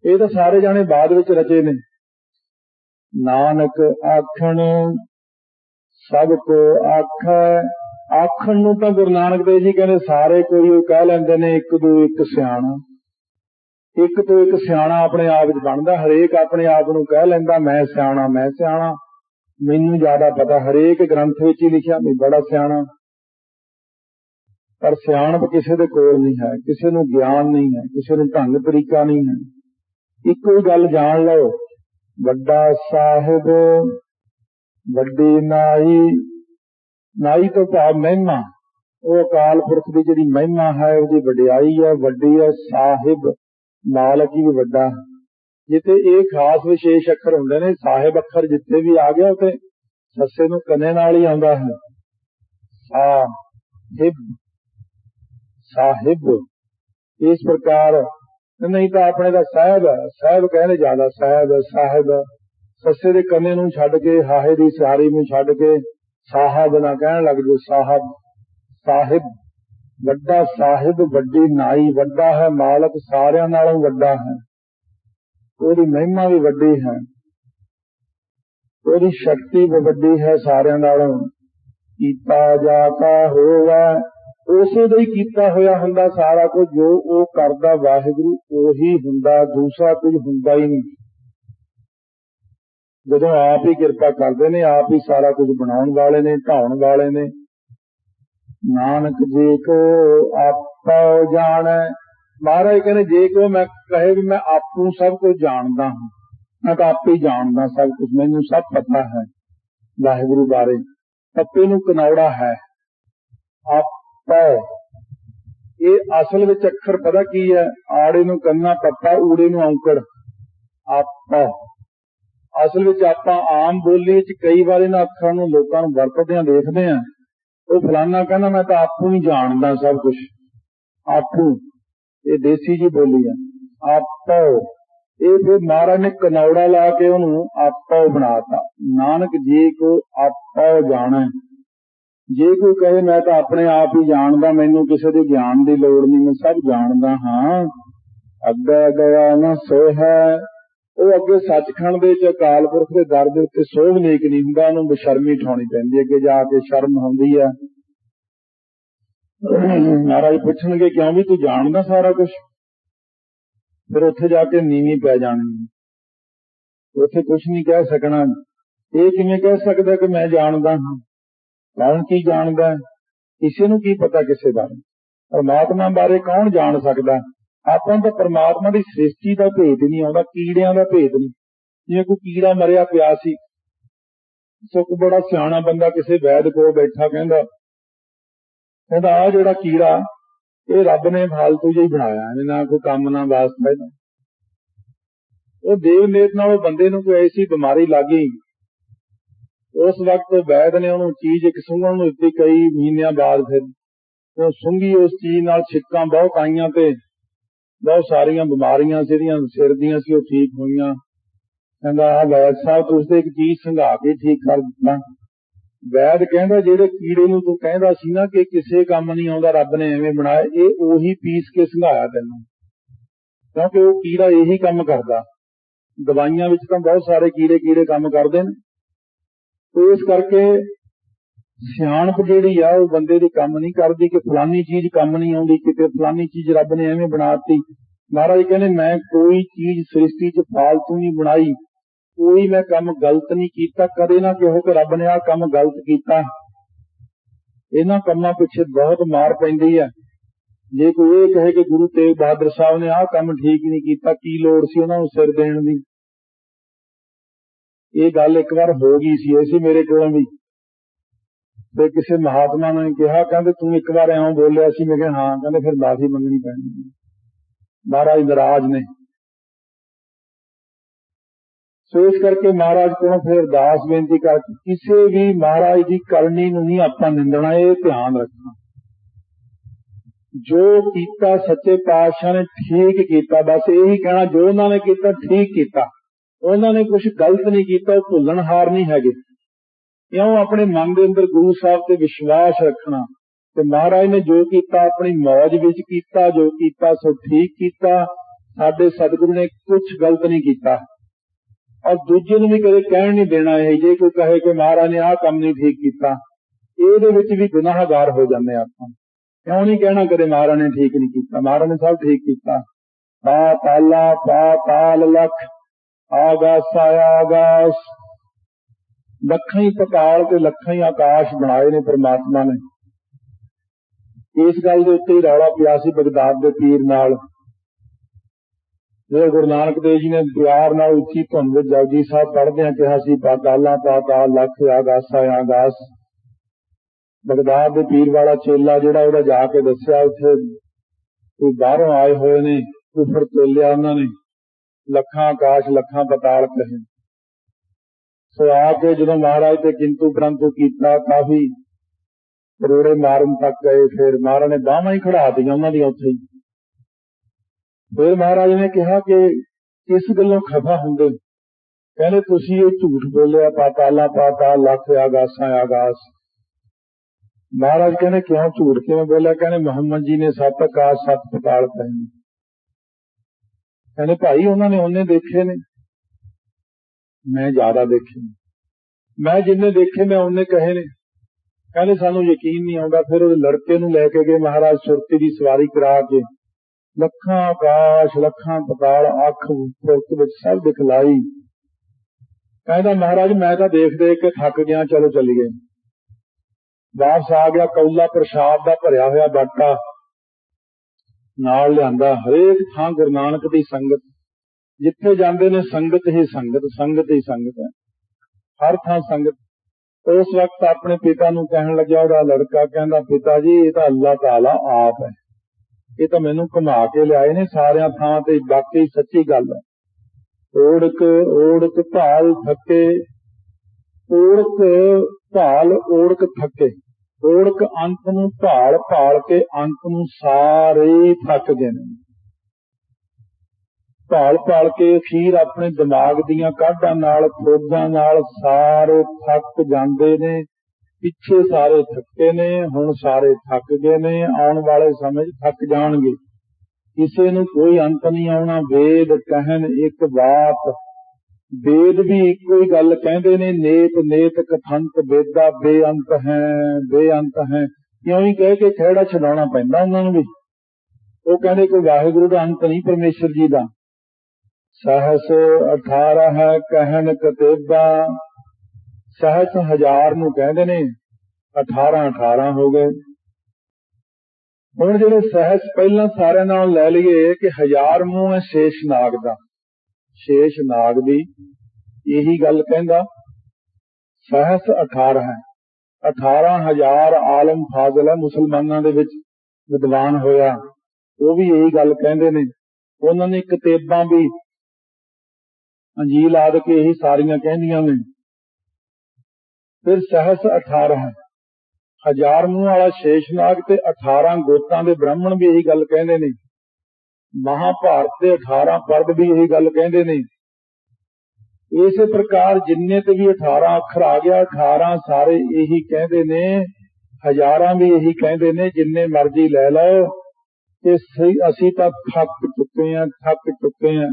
ਇਹ ਤਾਂ ਸਾਰੇ ਜਾਣੇ ਬਾਅਦ ਵਿੱਚ ਰਚੇ ਨੇ। ਨਾਨਕ ਆਖਣ, ਸਭ ਕੋ ਆਖੈ। ਆਖਣ ਨੂੰ ਤਾਂ ਗੁਰੂ ਨਾਨਕ ਦੇਵ ਜੀ ਕਹਿੰਦੇ, ਸਾਰੇ ਕੋਈ ਉਹ ਕਹਿ ਲੈਂਦੇ ਨੇ, ਇੱਕ ਦੋ ਇੱਕ ਸਿਆਣਾ। ਇੱਕ ਤੋਂ ਇੱਕ ਸਿਆਣਾ ਆਪਣੇ ਆਪ ਵਿੱਚ ਬਣਦਾ, ਹਰੇਕ ਆਪਣੇ ਆਪ ਨੂੰ ਕਹਿ ਲੈਂਦਾ, ਮੈਂ ਸਿਆਣਾ ਮੈਂ ਸਿਆਣਾ। ਮੈਨੂੰ ਜ਼ਿਆਦਾ ਪਤਾ, ਹਰੇਕ ਗ੍ਰੰਥ ਵਿੱਚ ਹੀ ਲਿਖਿਆ, ਮੈਂ ਬੜਾ ਸਿਆਣਾ। ਪਰ ਸਿਆਣਪ ਕਿਸੇ ਦੇ ਕੋਲ ਨਹੀਂ ਹੈ, ਕਿਸੇ ਨੂੰ ਗਿਆਨ ਨਹੀਂ ਹੈ, ਕਿਸੇ ਨੂੰ ਢੰਗ ਤਰੀਕਾ ਨਹੀਂ ਹੈ। ਇੱਕੋ ਹੀ ਗੱਲ ਜਾਣ ਲਓ, ਵੱਡਾ ਸਾਹਿਬ, ਵੱਡੀ ਨਾਈ ਨਾਈ ਤੋਂ ਭਾਵ ਮਹਿਮਾ, ਉਹ ਅਕਾਲ ਪੁਰਖ ਦੀ ਜਿਹੜੀ ਮਹਿਮਾ ਹੈ, ਉਹਦੀ ਵਡਿਆਈ ਹੈ, ਵੱਡੀ ਹੈ, ਸਾਹਿਬ, ਮਾਲਕ ਹੀ ਵੱਡਾ ਜਿੱਥੇ ਇਹ ਖਾਸ ਵਿਸ਼ੇਸ਼ ਅੱਖਰ ਹੁੰਦੇ ਨੇ, ਸਾਹਿਬ ਅੱਖਰ ਜਿੱਥੇ ਵੀ ਆ ਗਿਆ ਉਤੇ ਸੱਸੇ ਨੂੰ ਕੰਨੇ ਨਾਲ ਹੀ ਆਉਂਦਾ ਹੈ। ਸਾਹਿਬ ਸਾਹਿਬ। ਇਸ ਪ੍ਰਕਾਰ ਨਹੀਂ ਤਾਂ ਆਪਣੇ ਦਾ ਸਾਹਿਬ ਸਾਹਿਬ ਕਹਿੰਦੇ ਜ਼ਿਆਦਾ ਸਾਹਿਬ ਸਾਹਿਬ। ਸੱਸੇ ਦੇ ਕੰਨੇ ਨੂੰ ਛੱਡ ਕੇ, ਹਾਹੇ ਦੀ ਸਾਰੀ ਨੂੰ ਛੱਡ ਕੇ ਸਾਹਿਬ ਨਾ ਕਹਿਣ ਲੱਗ ਜੋ ਸਾਹਿਬ ਸਾਹਿਬ, ਵੱਡਾ ਸਾਹਿਬ, ਵੱਡੀ ਨਾਈ, ਵੱਡਾ ਹੈ ਮਾਲਕ, ਸਾਰਿਆਂ ਨਾਲੋਂ ਵੱਡਾ ਹੈ। ਉਹਦੀ ਮਹਿਮਾ ਵੀ ਵੱਡੀ ਹੈ। ਉਹਦੀ ਸ਼ਕਤੀ ਵੀ ਵੱਡੀ ਹੈ ਸਾਰਿਆਂ ਨਾਲੋਂ। ਕੀਤਾ ਜਾ ਕਾ ਹੋਵਾ ਉਸੇ ਦਾ ਹੀ ਕੀਤਾ ਹੋਇਆ ਹੁੰਦਾ ਸਾਰਾ ਕੁਝ, ਜੋ ਉਹ ਕਰਦਾ ਵਾਹਿਗੁਰੂ, ਉਹੀ ਹੁੰਦਾ, ਦੂਸਰਾ ਕੁਝ ਹੁੰਦਾ ਹੀ ਨਹੀਂ। ਜਦੋਂ ਆਪ ਹੀ ਕਿਰਪਾ ਕਰਦੇ ਨੇ, ਆਪ ਹੀ ਸਾਰਾ ਕੁਝ ਬਣਾਉਣ ਵਾਲੇ ਨੇ, ਢਾਉਣ ਵਾਲੇ ਨੇ। ਨਾਨਕ ਜੇ ਕੋ ਆਪਾ ਜਾਣੈ। ਮਹਾਰਾਜ ਕਹਿੰਦੇ, ਜੇ ਕੋ ਮੈਂ ਕਹੇ ਵੀ ਮੈਂ ਆਪੂ ਸਭ ਕੁਝ ਜਾਣਦਾ ਹਾਂ। ਮੈਂ ਤਾਂ ਆਪੇ ਜਾਣਦਾ ਸਭ ਕੁਝ, ਮੈਨੂੰ ਸਭ ਪਤਾ ਹੈ ਵਾਹਿਗੁਰੂ ਬਾਰੇ। ਪੱਪੇ ਨੂੰ ਕਨੌੜਾ ਹੈ। ਆਪ ਇਹ ਅਸਲ ਵਿੱਚ ਅੱਖਰ ਪਤਾ ਕੀ ਹੈ? ਆੜੇ ਨੂੰ ਕੰਨਾ, ਪੱਪਾ, ਊੜੇ ਨੂੰ ਔਂਕੜ। ਆਪਾ। ਅਸਲ ਵਿੱਚ ਆਪਾਂ ਆਮ ਬੋਲੀ ਵਿੱਚ ਕਈ ਵਾਰ ਇਹਨਾਂ ਅੱਖਰਾਂ ਨੂੰ ਲੋਕਾਂ ਨੂੰ ਵਰਤਦੇ ਆਂ ਦੇਖਦੇ ਆਂ ਉਹ ਫਲਾਨਾ ਕਹਿੰਦਾ, ਮੈਂ ਤਾਂ ਆਪੂ ਹੀ ਜਾਣਦਾ ਸਭ ਕੁਝ ਆਪੂ। ਇਹ ਦੇਸੀ ਜੀ ਬੋਲੀ ਆ ਆਪੋ। ਇਹ ਫਿਰ ਮਹਾਰਾਜ ਨੇ ਕਨੌੜਾ ਲਾ ਕੇ ਉਹਨੂੰ ਆਪੋ ਬਣਾਤਾ। ਨਾਨਕ ਜੀ ਕੋ ਆਪੋ ਜਾਣੈ ਜੇ ਕੋਈ ਕਹੇ, ਮੈਂ ਤਾਂ ਆਪਣੇ ਆਪ ਹੀ ਜਾਣਦਾ, ਮੈਨੂੰ ਕਿਸੇ ਦੇ ਗਿਆਨ ਦੀ ਲੋੜ ਨਹੀਂ, ਮੈਂ ਸਭ ਜਾਣਦਾ ਹਾਂ। ਅੱਗੇ ਗਿਆ ਨਾ ਸੋ ਹੈ ਉਹ ਅੱਗੇ ਸੱਚਖੰਡ ਦੇ ਚ ਅਕਾਲ ਪੁਰਖ ਦੇ ਦਰ ਦੇ ਉੱਤੇ ਸੋਭ ਨੇਕ ਨਹੀਂ ਹੁੰਦਾ, ਉਹਨੂੰ ਬਸ਼ਰਮੀ ਠਾਉਣੀ ਪੈਂਦੀ ਅੱਗੇ ਜਾ ਕੇ ਸ਼ਰਮ ਹੁੰਦੀ ਹੈ। ਮਹਾਰਾਜ ਪੁੱਛਣਗੇ, ਕਿਉਂ ਵੀ ਤੂੰ ਜਾਣਦਾ ਸਾਰਾ ਕੁਝ ਫਿਰ ਉੱਥੇ ਜਾ ਕੇ ਨੀਵੀਂ ਪੈ ਜਾਣੀ। ਉੱਥੇ ਕੁਝ ਨਹੀਂ ਕਹਿ ਸਕਣਾ। ਇਹ ਕਿਵੇਂ ਕਹਿ ਸਕਦਾ ਕਿ ਮੈਂ ਜਾਣਦਾ ਹਾਂ? ਕੌਣ ਕੀ ਜਾਣਦਾ? ਕਿਸੇ ਨੂੰ ਕੀ ਪਤਾ ਕਿਸੇ ਬਾਰੇ? ਪਰਮਾਤਮਾ ਬਾਰੇ ਕੌਣ ਜਾਣ ਸਕਦਾ? ਆਪਾਂ ਤਾਂ ਪਰਮਾਤਮਾ ਦੀ ਸ੍ਰਿਸ਼ਟੀ ਦਾ ਭੇਦ ਨਹੀਂ ਆਉਂਦਾ, ਕੀੜਿਆਂ ਦਾ ਭੇਦ ਨਹੀਂ। ਜਿਵੇਂ ਕੋਈ ਕੀੜਾ ਮਰਿਆ ਪਿਆ ਸੀ ਸੁੱਕ ਬੜਾ ਸਿਆਣਾ ਬੰਦਾ ਕਿਸੇ ਵੈਦ ਕੋਲ ਬੈਠਾ ਕਹਿੰਦਾ ਕਹਿੰਦਾ ਆ ਜਿਹੜਾ ਕੀੜਾ, ਇਹ ਰੱਬ ਨੇ ਫਾਲਤੂ ਜਿਹਾ ਹੀ ਬਣਾਇਆ ਇਹ ਨਾ ਕੋਈ ਕੰਮ, ਨਾ ਵਾਸਤਾ। ਇਹਦਾ ਉਹ ਦੇਵ ਨੇਤ ਨਾਲ ਉਹ ਬੰਦੇ ਨੂੰ ਕੋਈ ਐਸੀ ਬਿਮਾਰੀ ਲੱਗ ਗਈ ਉਸ ਵਕਤ ਵੈਦ ਨੇ ਉਹਨੂੰ ਚੀਜ਼ ਇੱਕ ਸੁੰਘਣ ਨੂੰ ਦਿੱਤੀ, ਕਈ ਮਹੀਨਿਆਂ ਬਾਅਦ ਫਿਰ ਉਹ ਸੁੰਘੀ, ਉਸ ਚੀਜ਼ ਨਾਲ ਛਿੱਕਾਂ ਬਹੁਤ ਆਈਆਂ ਤੇ ਬਹੁਤ ਸਾਰੀਆਂ ਬਿਮਾਰੀਆਂ ਜਿਹੜੀਆਂ ਸਿਰ ਦੀਆਂ ਸੀ, ਉਹ ਠੀਕ ਹੋਈਆਂ। ਕਹਿੰਦਾ ਆ ਵੈਦ ਸਾਹਿਬ, ਤੁਸੀਂ ਇੱਕ ਚੀਜ਼ ਸੰਘਾ ਕੇ ਠੀਕ ਕਰ ਦਿੱਤਾ। ਵੈਦ ਕਹਿੰਦਾ, ਜਿਹੜੇ ਕੀੜੇ ਨੂੰ ਤੂੰ ਕਹਿੰਦਾ ਸੀ ਨਾ ਕਿ ਕਿਸੇ ਕੰਮ ਨਹੀਂ ਆਉਂਦਾ, ਰੱਬ ਨੇ ਐਵੇਂ ਬਣਾਇਆ, ਇਹ ਉਹੀ ਪੀਸ ਕੇ ਸੰਘਾਇਆ ਤੈਨੂੰ। ਕਿਉਂਕਿ ਉਹ ਕੀੜਾ ਇਹੀ ਕੰਮ ਕਰਦਾ। ਦਵਾਈਆਂ ਵਿੱਚ ਤਾਂ ਬਹੁਤ ਸਾਰੇ ਕੀੜੇ ਕੀੜੇ ਕੰਮ ਕਰਦੇ ਨੇ। ਇਸ ਕਰਕੇ ਸਿਆਣਪ ਜਿਹੜੀ ਆ, ਉਹ ਬੰਦੇ ਦੇ ਕੰਮ ਨਹੀਂ ਕਰਦੀ ਕਿ ਫਲਾਨੀ ਚੀਜ਼ ਕੰਮ ਨਹੀਂ ਆਉਂਦੀ, ਕਿਤੇ ਫਲਾਨੀ ਚੀਜ਼ ਰੱਬ ਨੇ ਐਵੇਂ ਬਣਾਤੀ। ਮਹਾਰਾਜ ਕਹਿੰਦੇ, ਮੈਂ ਕੋਈ ਚੀਜ਼ ਸ੍ਰਿਸ਼ਟੀ 'ਚ ਫਾਲਤੂ ਨਹੀਂ ਬਣਾਈ। ਕੋਈ ਮੈਂ ਕੰਮ ਗਲਤ ਨਹੀਂ ਕੀਤਾ, ਕਦੇ ਨਾ ਕਿਹੋ ਕਿ ਰੱਬ ਨੇ ਆਹ ਕੰਮ ਗਲਤ ਕੀਤਾ। ਇਹਨਾਂ ਕੰਮਾਂ ਪਿੱਛੇ ਬਹੁਤ ਮਾਰ ਪੈਂਦੀ ਹੈ ਜੇ ਕੋਈ ਇਹ ਕਹੇ ਕਿ ਗੁਰੂ ਤੇਗ ਬਹਾਦਰ ਸਾਹਿਬ ਨੇ ਆਹ ਕੰਮ ਠੀਕ ਨਹੀਂ ਕੀਤਾ, ਕੀ ਲੋੜ ਸੀ ਉਹਨਾਂ ਨੂੰ ਸਿਰ ਦੇਣ ਦੀ? ਇਹ ਗੱਲ ਇੱਕ ਵਾਰ ਹੋ ਗਈ ਸੀ ਐਸੀ ਮੇਰੇ ਕੋਲੋਂ ਵੀ। ਤੇ ਕਿਸੇ ਮਹਾਤਮਾ ਨੇ ਕਿਹਾ, ਕਹਿੰਦੇ ਤੂੰ ਇੱਕ ਵਾਰ ਐਂ ਬੋਲਿਆ ਸੀ, ਮੈਂ ਕਿਹਾ ਹਾਂ, ਕਹਿੰਦੇ ਫਿਰ ਮਾਫੀ ਮੰਗਣੀ ਪੈਣੀ ਮਹਾਰਾਜ ਨਰਾਜ ਨੇ। ਸੋ ਇਸ ਕਰਕੇ ਮਹਾਰਾਜ ਕੋਲੋਂ ਫਿਰ ਅਰਦਾਸ ਬੇਨਤੀ ਕਰ ਕਿਸੇ ਵੀ ਮਹਾਰਾਜ ਦੀ ਕਰਨੀ ਨੂੰ ਨਹੀਂ ਆਪਾਂ ਨਿੰਦਣਾ, ਇਹ ਧਿਆਨ ਰੱਖਣਾ। ਜੋ ਕੀਤਾ ਸੱਚੇ ਪਾਤਸ਼ਾਹ ਨੇ ਠੀਕ ਕੀਤਾ, ਬਸ ਇਹੀ ਕਹਿਣਾ, ਜੋ ਉਹਨਾਂ ਨੇ ਕੀਤਾ, ਠੀਕ ਕੀਤਾ। ਉਹਨਾਂ ਨੇ ਕੁਝ ਗਲਤ ਨਹੀਂ ਕੀਤਾ, ਉਹ ਭੁੱਲਣਹਾਰ ਨਹੀਂ ਹੈਗੇ। ਇਉਂ ਆਪਣੇ ਮਨ ਦੇ ਅੰਦਰ ਗੁਰੂ ਸਾਹਿਬ ਤੇ ਵਿਸ਼ਵਾਸ ਰੱਖਣਾ ਤੇ ਮਹਾਰਾਜ ਨੇ ਜੋ ਕੀਤਾ, ਆਪਣੀ ਮੌਜ ਵਿੱਚ ਕੀਤਾ, ਜੋ ਕੀਤਾ, ਸੋ ਠੀਕ ਕੀਤਾ। ਸਾਡੇ ਸਤਿਗੁਰੂ ਨੇ ਕੁਝ ਗਲਤ ਨਹੀਂ ਕੀਤਾ। ਔਰ ਦੂਜੇ ਨੂੰ ਵੀ ਕਦੇ ਕਹਿਣ ਨਹੀਂ ਦੇਣਾ ਇਹ ਜੇ ਕੋਈ ਕਹੇ ਕਿ ਮਹਾਰਾਜ ਨੇ ਆਹ ਕੰਮ ਨਹੀਂ ਠੀਕ ਕੀਤਾ, ਇਹਦੇ ਵਿੱਚ ਵੀ ਗੁਨਾਹਗਾਰ ਹੋ ਜਾਂਦੇ ਆਪਾਂ। ਕਿਉਂ ਨਹੀਂ ਕਹਿਣਾ ਕਦੇ ਮਹਾਰਾਜ ਨੇ ਠੀਕ ਨਹੀਂ ਕੀਤਾ। ਮਹਾਰਾਜ ਨੇ ਸਭ ਠੀਕ ਕੀਤਾ। ਪਾਤਾਲਾ ਪਾਤਾਲ ਲਖ ਆਗਾਸ ਆਗਾਸ ਲੱਖਾਂ ਹੀ ਪਤਾਲ ਤੇ ਲੱਖਾਂ ਹੀ ਆਕਾਸ਼ ਬਣਾਏ ਨੇ ਪ੍ਰਮਾਤਮਾ ਨੇ। ਇਸ ਗੱਲ ਦੇ ਉੱਤੇ ਹੀ ਰੌਲਾ ਪਿਆ ਸੀ ਬਗਦਾਦ ਦੇ ਪੀਰ ਨਾਲ। ਜਿਹੜੇ ਗੁਰੂ ਨਾਨਕ ਦੇਵ ਜੀ ਨੇ ਪਿਆਰ ਨਾਲ ਉੱਚੀ ਧੁਨ ਵਿੱਚ ਜਪਜੀ ਸਾਹਿਬ ਪੜ੍ਹਦੇ ਕਿਹਾ ਸੀ, ਪਾਤਾਲਾਂ, ਪਾਤਾਲ, ਲੱਖ ਆਗਾਸਾ ਆਗਾਸ ਬਗਦਾਦ ਦੇ ਪੀਰ ਵਾਲਾ ਚੇਲਾ ਜਿਹੜਾ ਉਹਦਾ ਜਾ ਕੇ ਦੱਸਿਆ, ਉੱਥੇ ਕੋਈ ਬਾਹਰੋਂ ਆਏ ਹੋਏ ਨੇ, ਕੁਫਰ ਤੋਲਿਆ ਉਹਨਾਂ ਨੇ। ਲੱਖਾਂ ਆਕਾਸ਼ ਲੱਖਾਂ ਪਤਾਲ ਕਹੇ ਸੋ ਆ ਕੇ ਜਦੋਂ ਮਹਾਰਾਜ ਤੇ ਕਿੰਤੂ ਪ੍ਰੰਤੂ ਕੀਤਾ ਕਾਫੀ ਰੋੜੇ ਮਾਰਨ ਤੱਕ ਗਏ, ਫਿਰ ਮਹਾਰਾਜ ਨੇ ਬਾਹਾਂ ਹੀ ਖੜਾ ਦਿੱਤੀਆਂ ਉਹਨਾਂ ਦੀਆਂ ਉੱਥੇ ਹੀ। ਫਿਰ ਮਹਾਰਾਜ ਨੇ ਕਿਹਾ ਕਿ ਇਸ ਗੱਲੋਂ ਖਫਾ ਹੁੰਦੇ। ਕਹਿੰਦੇ, ਤੁਸੀਂ ਇਹ ਝੂਠ ਬੋਲਿਆ, ਪਾਤਾਲਾ ਪਾਤਾਲ ਲੱਖ ਆਗਾਸਾਂ ਆਗਾਸ। ਮਹਾਰਾਜ ਕਹਿੰਦੇ, ਕਿਉਂ ਝੂਠ ਕਿਵੇਂ ਬੋਲਿਆ? ਕਹਿੰਦੇ, ਮੁਹੰਮਦ ਜੀ ਨੇ ਸੱਤ ਆਕਾਸ਼ ਸੱਤ ਪਤਾਲ ਕਹੇ ਕਹਿੰਦੇ ਭਾਈ ਉਹਨਾਂ ਨੇ ਉਹਨੇ ਦੇਖੇ ਨੇ। ਮੈਂ ਜ਼ਿਆਦਾ ਦੇਖੇ ਨੇ। ਮੈਂ ਜਿੰਨੇ ਦੇਖੇ ਮੈਂ ਉਹਨੇ ਕਹੇ ਨੇ। ਕਹਿੰਦੇ ਸਾਨੂੰ ਯਕੀਨ ਨਹੀਂ ਆਉਂਦਾ। ਫਿਰ ਉਹਦੇ ਲੜਕੇ ਨੂੰ ਲੈ ਕੇ ਗਏ ਮਹਾਰਾਜ ਸੁਰਤੀ ਦੀ ਸਵਾਰੀ ਕਰਾ ਕੇ। ਲੱਖਾਂ ਆਕਾਸ਼, ਲੱਖਾਂ ਪਤਾਲ, ਅੱਖ ਫੁਰਕ ਵਿੱਚ ਸਭ ਦਿਖਲਾਈ। ਕਹਿੰਦਾ ਮਹਾਰਾਜ, ਮੈਂ ਤਾਂ ਦੇਖ ਦੇਖ ਕੇ ਥੱਕ ਗਿਆ, ਚਲੋ ਚੱਲੀਏ। ਵਾਪਸ ਆ ਗਿਆ, ਕੌਲਾ ਪ੍ਰਸ਼ਾਦ ਦਾ ਭਰਿਆ ਹੋਇਆ ਬਾਟਾ। ਨਾਲ ਲਿਆਂਦਾ, ਹਰੇਕ ਥਾਂ ਗੁਰੂ ਨਾਨਕ ਦੀ ਸੰਗਤ। ਜਿੱਥੇ ਜਾਂਦੇ ਨੇ, ਸੰਗਤ ਹੀ ਸੰਗਤ ਸੰਗਤ ਹੀ ਸੰਗਤ ਹੈ। ਹਰ ਥਾਂ ਸੰਗਤ। ਉਸ ਵਕਤ ਆਪਣੇ ਪਿਤਾ ਨੂੰ ਕਹਿਣ ਲੱਗਿਆ, ਉਹਦਾ ਲੜਕਾ ਕਹਿੰਦਾ, ਪਿਤਾ ਜੀ, ਇਹ ਤਾਂ ਅੱਲਾਹ ਤਾਲਾ ਆਪ ਹੈ। ਇਹ ਤਾਂ ਮੈਨੂੰ ਘੁਮਾ ਕੇ ਲਿਆਏ ਨੇ ਸਾਰਿਆਂ ਥਾਂ ਤੇ। ਬਾਕੀ ਸੱਚੀ ਗੱਲ ਹੈ, ਓੜਕ ਓੜਕ ਭਾਲ ਥੱਕੇ, ਓੜਕ ਭਾਲ, ਓੜਕ ਥੱਕੇ। ਓੜਕ ਅੰਤ ਨੂੰ ਭਾਲ ਭਾਲ ਕੇ ਅੰਤ ਨੂੰ ਸਾਰੇ ਥੱਕ ਗਏ ਨੇ। ਭਾਲ ਭਾਲ ਕੇ ਅਖੀਰ ਆਪਣੇ ਦਿਮਾਗ ਦੀਆਂ ਕਾਢਾਂ ਨਾਲ, ਖੋਜਾਂ ਨਾਲ ਸਾਰੇ ਥੱਕ ਜਾਂਦੇ ਨੇ। ਪਿੱਛੇ ਸਾਰੇ ਥੱਕੇ ਨੇ, ਹੁਣ ਸਾਰੇ ਥੱਕ ਗਏ ਨੇ, ਆਉਣ ਵਾਲੇ ਸਮੇਂ 'ਚ ਥੱਕ ਜਾਣਗੇ। ਕਿਸੇ ਨੂੰ ਕੋਈ ਅੰਤ ਨਹੀਂ ਆਉਣਾ। ਵੇਦ ਕਹਿਣ, ਇੱਕ ਬਾਤ ਵੇਦ ਵੀ ਇੱਕੋ ਹੀ ਗੱਲ ਕਹਿੰਦੇ ਨੇ ਨੇਤ ਨੇਤ ਕਥੰਤ ਵੇਦਾ ਬੇਅੰਤ ਹੈ ਬੇਅੰਤ ਹੈ। ਕਿਉਂ ਹੀ ਕਹਿ ਕੇ ਖੇੜਾ ਛਡਾਉਣਾ ਪੈਂਦਾ ਉਹਨਾਂ ਨੂੰ ਵੀ। ਉਹ ਕਹਿੰਦੇ ਕੋਈ ਵਾਹਿਗੁਰੂ ਦਾ ਅੰਤ ਨਹੀਂ ਪਰਮੇਸ਼ਰ ਜੀ ਦਾ। ਸਹਸ 18 ਹੈ, ਕਹਿਣ ਕਤੇਬਾ। ਸਹਸ ਹਜ਼ਾਰ ਨੂੰ ਕਹਿੰਦੇ ਨੇ 18 18 ਹੋ ਗਏ। ਹੁਣ ਜਿਹੜੇ ਸਹਸ ਪਹਿਲਾਂ ਸਾਰਿਆਂ ਨਾਲ ਲੈ ਲਈਏ ਕਿ ਹਜ਼ਾਰ ਮੂੰਹ ਹੈ ਸ਼ੇਸ਼ ਨਾਗ ਦਾ। ਸ਼ੇਸ਼ ਨਾਗ ਦੀ ਇਹੀ ਗੱਲ ਕਹਿੰਦਾ, ਸਹਸ 18 ਹੈ। 18000 ਆਲਮ ਫਾਜ਼ਲ ਹੈ, ਮੁਸਲਮਾਨਾਂ ਦੇ ਵਿੱਚ ਵਿਦਵਾਨ ਹੋਇਆ। ਉਹ ਵੀ ਇਹੀ ਗੱਲ ਕਹਿੰਦੇ ਨੇ। ਉਹਨਾਂ ਨੇ ਕਿਤਾਬਾਂ ਵੀ ਅੰਜੀਲ ਆਦ ਕੇ ਇਹੀ ਸਾਰੀਆਂ ਕਹਿੰਦੀਆਂ ਨੇ। ਫਿਰ ਸਹਸ 18 ਹੈ। ਹਜ਼ਾਰ ਮੂੰਹ ਵਾਲਾ ਸ਼ੇਸ਼ਨਾਗ ਤੇ 18 ਗੋਤਾਂ ਦੇ ਬ੍ਰਾਹਮਣ ਵੀ ਇਹੀ ਗੱਲ ਕਹਿੰਦੇ ਨੇ। ਮਹਾਭਾਰਤ ਦੇ 18 ਪਰਬ ਵੀ ਇਹੀ ਗੱਲ ਕਹਿੰਦੇ ਨੇ। ਇਸੇ ਪ੍ਰਕਾਰ ਜਿੰਨੇ ਤੇ ਵੀ 18 ਅੱਖਰ ਆ ਗਿਆ 18 ਸਾਰੇ ਇਹੀ ਕਹਿੰਦੇ ਨੇ, ਹਜ਼ਾਰਾਂ ਵੀ ਇਹੀ ਕਹਿੰਦੇ ਨੇ, ਜਿੰਨੇ ਮਰਜ਼ੀ ਲੈ ਲਓ। ਤੇ ਅਸੀਂ ਤਾਂ ਥੱਕ ਚੁੱਕੇ ਆਂ ਥੱਕ ਚੁੱਕੇ ਆ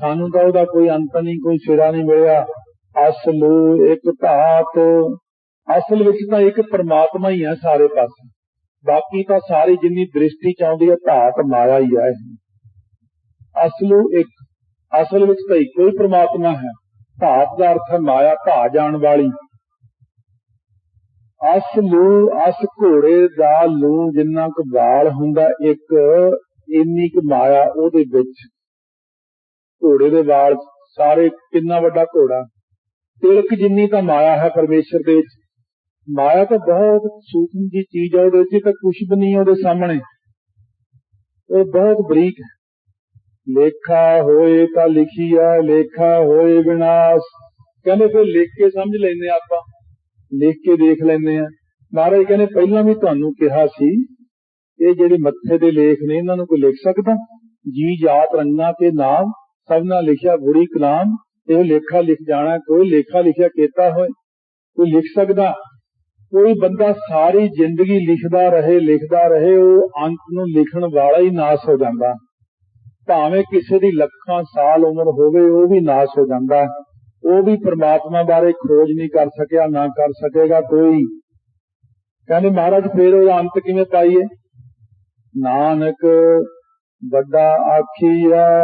ਸਾਨੂੰ ਤਾਂ ਉਹਦਾ ਕੋਈ ਅੰਤ ਨਹੀਂ, ਕੋਈ ਸਿਰਾ ਨਹੀਂ ਮਿਲਿਆ। ਅਸਲੂ ਇੱਕ ਧਾਤ, ਅਸਲ ਵਿੱਚ ਤਾਂ ਇੱਕ ਪਰਮਾਤਮਾ ਹੀ ਹੈ ਸਾਰੇ ਪਾਸੇ। ਬਾਕੀ ਤਾਂ ਸਾਰੀ ਜਿੰਨੀ ਦ੍ਰਿਸ਼ਟੀ ਚ ਆਉਂਦੀ ਹੈ, ਧਾਤ ਮਾਇਆ ਹੀ ਹੈ। ਅਸਲੂ ਇੱਕ, ਅਸਲ ਵਿੱਚ ਤਾਂ ਇੱਕੋ ਹੀ ਪਰਮਾਤਮਾ ਹੈ ਧਾਤ ਦਾ ਅਰਥ ਹੈ ਮਾਇਆ ਭਾ ਜਾਣ ਵਾਲੀ। ਅਸਲੂ ਅਸ ਘੋੜੇ ਦਾ ਲੂ ਜਿੰਨਾ ਕੁ ਵਾਲ ਹੁੰਦਾ, ਇੱਕ ਇੰਨੀ ਕੁ ਮਾਇਆ ਉਹਦੇ ਵਿੱਚ। ਘੋੜੇ ਦੇ ਵਾਲ ਸਾਰੇ ਕਿੰਨਾ ਵੱਡਾ ਘੋੜਾ। ਤਿਲਕ ਜਿੰਨੀ ਤਾਂ ਮਾਇਆ ਹੈ ਪਰਮੇਸ਼ਰ ਦੇ ਵਿੱਚ। ਮਾਇਆ ਤਾਂ ਬਹੁਤ ਸੂਖਮ ਦੀ ਚੀਜ਼ ਹੈ ਉਹਦੇ ਵਿੱਚ ਤਾਂ ਕੁਝ ਵੀ ਨਹੀਂ ਉਹਦੇ ਸਾਹਮਣੇ। ਉਹ ਬਹੁਤ ਬਰੀਕ ਹੈ। ਲੇਖਾ ਹੋਏ ਤਾਂ ਲਿਖੀਆ ਲੇਖਾ ਹੋਏ ਵਿਨਾਸ਼। ਕਹਿੰਦੇ ਫਿਰ ਲਿਖ ਕੇ ਸਮਝ ਲੈਨੇ ਆਪਾਂ, ਲਿਖ ਕੇ ਦੇਖ ਲੈਨੇ ਆ ਮਹਾਰਾਜ ਕਹਿੰਦੇ ਪਹਿਲਾਂ ਵੀ ਤੁਹਾਨੂੰ ਕਿਹਾ ਸੀ, ਇਹ ਜਿਹੜੇ ਮੱਥੇ ਦੇ ਲੇਖ ਨੇ, ਇਹਨਾਂ ਨੂੰ ਕੋਈ ਲਿਖ ਸਕਦਾ? ਜੀ ਜਾਤ ਰੰਗਾਂ ਤੇ ਨਾਮ ਸਭਨਾ ਲਿਖਿਆ ਬੁਰੀ ਕਲਾਮ, ਇਹ ਲੇਖਾ ਲਿਖ ਜਾਣਾ, ਕੋਈ ਲੇਖਾ ਲਿਖਿਆ ਕੀਤਾ ਹੋਏ, ਕੋਈ ਲਿਖ ਸਕਦਾ? ਕੋਈ ਬੰਦਾ ਸਾਰੀ ਜ਼ਿੰਦਗੀ ਲਿਖਦਾ ਰਹੇ ਲਿਖਦਾ ਰਹੇ, ਉਹ ਅੰਤ ਨੂੰ ਲਿਖਣ ਵਾਲਾ ਹੀ ਨਾਸ ਹੋ ਜਾਂਦਾ। ਭਾਵੇਂ ਕਿਸੇ ਦੀ ਲੱਖਾਂ ਸਾਲ ਉਮਰ ਹੋਵੇ, ਉਹ ਵੀ ਨਾਸ ਹੋ ਜਾਂਦਾ ਉਹ ਵੀ ਪ੍ਰਮਾਤਮਾ ਬਾਰੇ ਖੋਜ ਨਹੀਂ ਕਰ ਸਕਿਆ, ਨਾ ਕਰ ਸਕੇਗਾ ਕੋਈ। ਕਹਿੰਦੇ ਮਹਾਰਾਜ, ਫੇਰ ਉਹਦਾ ਅੰਤ ਕਿਵੇਂ ਪਾਈਏ? ਨਾਨਕ, ਵੱਡਾ ਆਖੀ ਹੈ।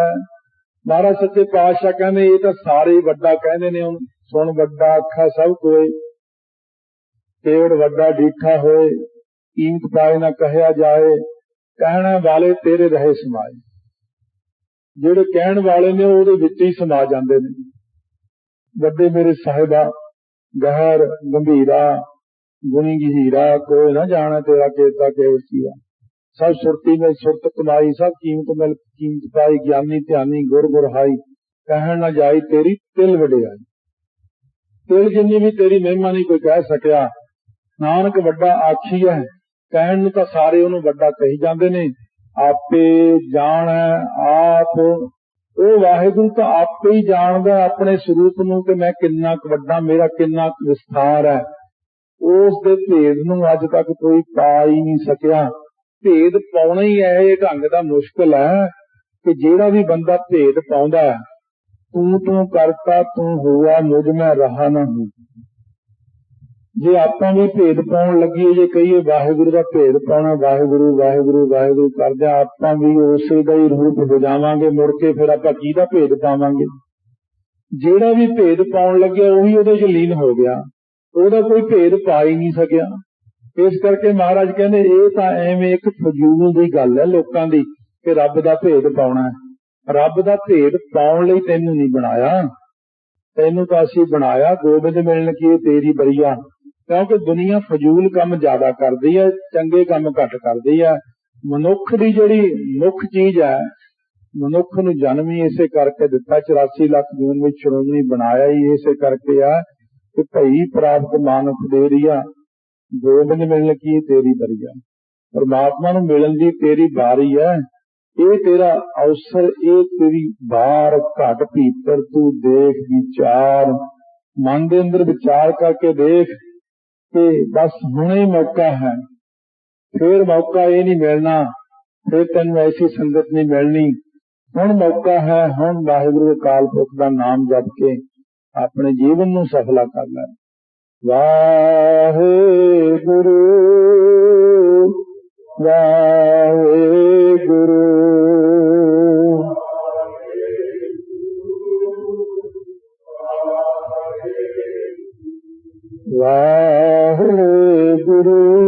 ਮਹਾਰਾਜ, ਸੱਚੇ ਪਾਤਸ਼ਾਹ ਕਹਿੰਦੇ, ਇਹ ਤਾਂ ਸਾਰੇ ਵੱਡਾ ਕਹਿੰਦੇ ਨੇ ਹੁਣ। ਸੁਣ, ਵੱਡਾ ਆਖਾ ਸਭ ਕੋਏ। ਕੇਵੜ ਵੱਡਾ ਡੀਠਾ ਹੋਏ। ਕੀਮਤ ਪਾਏ ਨਾ ਕਹਿਆ ਜਾਏ। ਕਹਿਣ ਵਾਲੇ ਤੇਰੇ ਰਹੇ ਸਮਾਏ। ਜਿਹੜੇ ਕਹਿਣ ਵਾਲੇ ਨੇ ਉਹਦੇ ਵਿੱਚ ਹੀ ਸਮਾ ਜਾਂਦੇ ਨੇ। ਵੱਡੇ ਮੇਰੇ ਸਾਹਿਬਾ, ਗਹਿਰ, ਗੰਭੀਰਾ, ਗੁਣੀ ਗਹੀਰਾ, ਕੋਈ ਨਾ ਜਾਣਾ ਤੇਰਾ ਚੇਤਾ ਕੇ ਸੀਆ ਸਭ ਸੁਰਤੀ ਵਿੱਚ ਸੁਰਤ ਕਮਾਈ, ਸਭ ਕੀਮਤ ਮਿਲ, ਕੀਮਤ ਪਾਈ, ਗਿਆਨੀ ਧਿਆਨੀ, ਗੁਰ ਗੁਰ ਹਾਈ ਕਹਿਣ ਨਾ ਜਾਈ ਤੇਰੀ ਤਿਲ ਵਡਿਆਈ। ਤਿਲ ਜਿੰਨੀ ਵੀ ਤੇਰੀ ਮਹਿਮਾ ਨਹੀਂ ਕੋਈ ਕਹਿ ਸਕਿਆ। ਨਾਨਕ ਵੱਡਾ ਆਖੀ ਹੈ, ਕਹਿਣ ਨੂੰ ਤਾਂ ਸਾਰੇ ਉਹਨੂੰ ਵੱਡਾ ਕਹੀ ਜਾਂਦੇ ਨੇ। ਆਪੇ ਜਾਣ ਆਪ ਉਹ ਵਾਹਿਗੁਰੂ ਤਾਂ ਆਪੇ ਹੀ ਜਾਣਦਾ ਆਪਣੇ ਸਰੂਪ ਨੂੰ ਕਿ ਮੈਂ ਕਿੰਨਾ ਕੁ ਵੱਡਾ, ਮੇਰਾ ਕਿੰਨਾ ਕੁ ਵਿਸਥਾਰ ਹੈ। ਉਸ ਦੇ ਭੇਦ ਨੂੰ ਅੱਜ ਤੱਕ ਕੋਈ ਪਾ ਹੀ ਨਹੀਂ ਸਕਿਆ। ਭੇਦ ਪਾਉਣਾ ਹੀ ਇਹ ਢੰਗ ਦਾ ਮੁਸ਼ਕਲ ਹੈ ਕਿ ਜਿਹੜਾ ਵੀ ਬੰਦਾ ਭੇਦ ਪਾਉਂਦਾ ਤੂੰ ਤੂੰ ਕਰਤਾ, ਤੂੰ ਹੋਆ, ਮੁਝ ਮੈਂ ਰਹਾ ਨਾ ਹੂੰ। ਜੇ ਆਪਾਂ ਵੀ ਭੇਦ ਪਾਉਣ ਲੱਗੀਏ ਜੇ ਕਹੀਏ ਵਾਹਿਗੁਰੂ ਦਾ ਭੇਦ ਪਾਉਣਾ, ਵਾਹਿਗੁਰੂ ਵਾਹਿਗੁਰੂ ਵਾਹਿਗੁਰੂ ਕਰਦੇ ਆਪਾਂ ਵੀ ਉਸੇ ਦਾ ਹੀ ਰੂਪ ਹੋ ਜਾਵਾਂਗੇ ਮੁੜ ਕੇ ਫਿਰ ਆਪਾਂ ਕੀ ਦਾ ਭੇਦ ਪਾਵਾਂਗੇ? ਜਿਹੜਾ ਵੀ ਭੇਦ ਪਾਉਣ ਲੱਗਿਆ, ਉਹੀ ਉਹਦੇ ਚ ਲੀਨ ਹੋ ਗਿਆ। ਉਹਦਾ ਕੋਈ ਭੇਦ ਪਾ ਹੀ ਨਹੀਂ ਸਕਿਆ। ਇਸ ਕਰਕੇ ਮਹਾਰਾਜ ਕਹਿੰਦੇ, ਇਹ ਤਾਂ ਐਵੇਂ ਇੱਕ ਫਜ਼ੂਲ ਦੀ ਗੱਲ ਹੈ ਲੋਕਾਂ ਦੀ, ਕਿ ਰੱਬ ਦਾ ਭੇਦ ਪਾਉਣਾ ਹੈ। ਰੱਬ ਦਾ ਭੇਦ ਪਾਉਣ ਲਈ ਤੈਨੂੰ ਨਹੀਂ ਬਣਾਇਆ। ਤੈਨੂੰ ਤਾਂ ਅਸੀਂ ਬਣਾਇਆ, ਗੋਬਿੰਦ ਮਿਲਣ ਕੀ ਤੇਰੀ ਬਰੀਆ। ਕਿਉਂਕਿ ਦੁਨੀਆ ਫਜ਼ੂਲ ਕੰਮ ਜ਼ਿਆਦਾ ਕਰਦੀ ਹੈ, ਚੰਗੇ ਕੰਮ ਘੱਟ ਕਰਦੀ ਹੈ। ਮਨੁੱਖ ਦੀ ਜਿਹੜੀ ਮੁੱਖ ਚੀਜ਼ ਹੈ, ਮਨੁੱਖ ਨੂੰ ਜਨਮ ਹੀ ਇਸੇ ਕਰਕੇ ਦਿੱਤਾ 84 ਲੱਖ ਜੂਨ ਵਿੱਚ ਸ਼੍ਰੋਮਣੀ ਬਣਾਇਆ ਹੀ ਇਸੇ ਕਰਕੇ ਆ ਕਿ ਭਈ ਪ੍ਰਾਪਤ ਮਾਨਸ ਦੇ ਰਿਆ ਗੋਬਿੰਦ ਮਿਲਣ ਕੀ ਤੇਰੀ ਬਰੀਆ ਪਰਮਾਤਮਾ ਨੂੰ ਮਿਲਣ ਦੀ ਤੇਰੀ ਬਾਰੀ ਹੈ, ਇਹ ਤੇਰਾ ਅਵਸਰ, ਇਹ ਤੇਰੀ ਬਾਰ ਘਟ ਭੀਤਰ ਤੂੰ ਦੇਖ ਵਿਚਾਰ। ਮਨ ਦੇ ਅੰਦਰ ਵਿਚਾਰ ਕਰਕੇ ਦੇਖ ਕਿ ਬਸ ਹੁਣੇ ਮੌਕਾ ਹੈ। ਫਿਰ ਮੌਕਾ ਇਹ ਨਹੀਂ ਮਿਲਣਾ, ਫਿਰ ਤੈਨੂੰ ਐਸੀ ਸੰਗਤ ਨਹੀਂ ਮਿਲਣੀ। ਹੁਣ ਮੌਕਾ ਹੈ, ਹੁਣ ਵਾਹਿਗੁਰੂ ਅਕਾਲ ਪੁਰਖ ਦਾ ਨਾਮ ਜਪ ਕੇ ਆਪਣੇ ਜੀਵਨ ਨੂੰ ਸਫਲਾ ਕਰ ਲੈ। ਵਾਹਿਗੁਰੂ ਵਾਹਿਗੁਰੂ। वाहे गुरू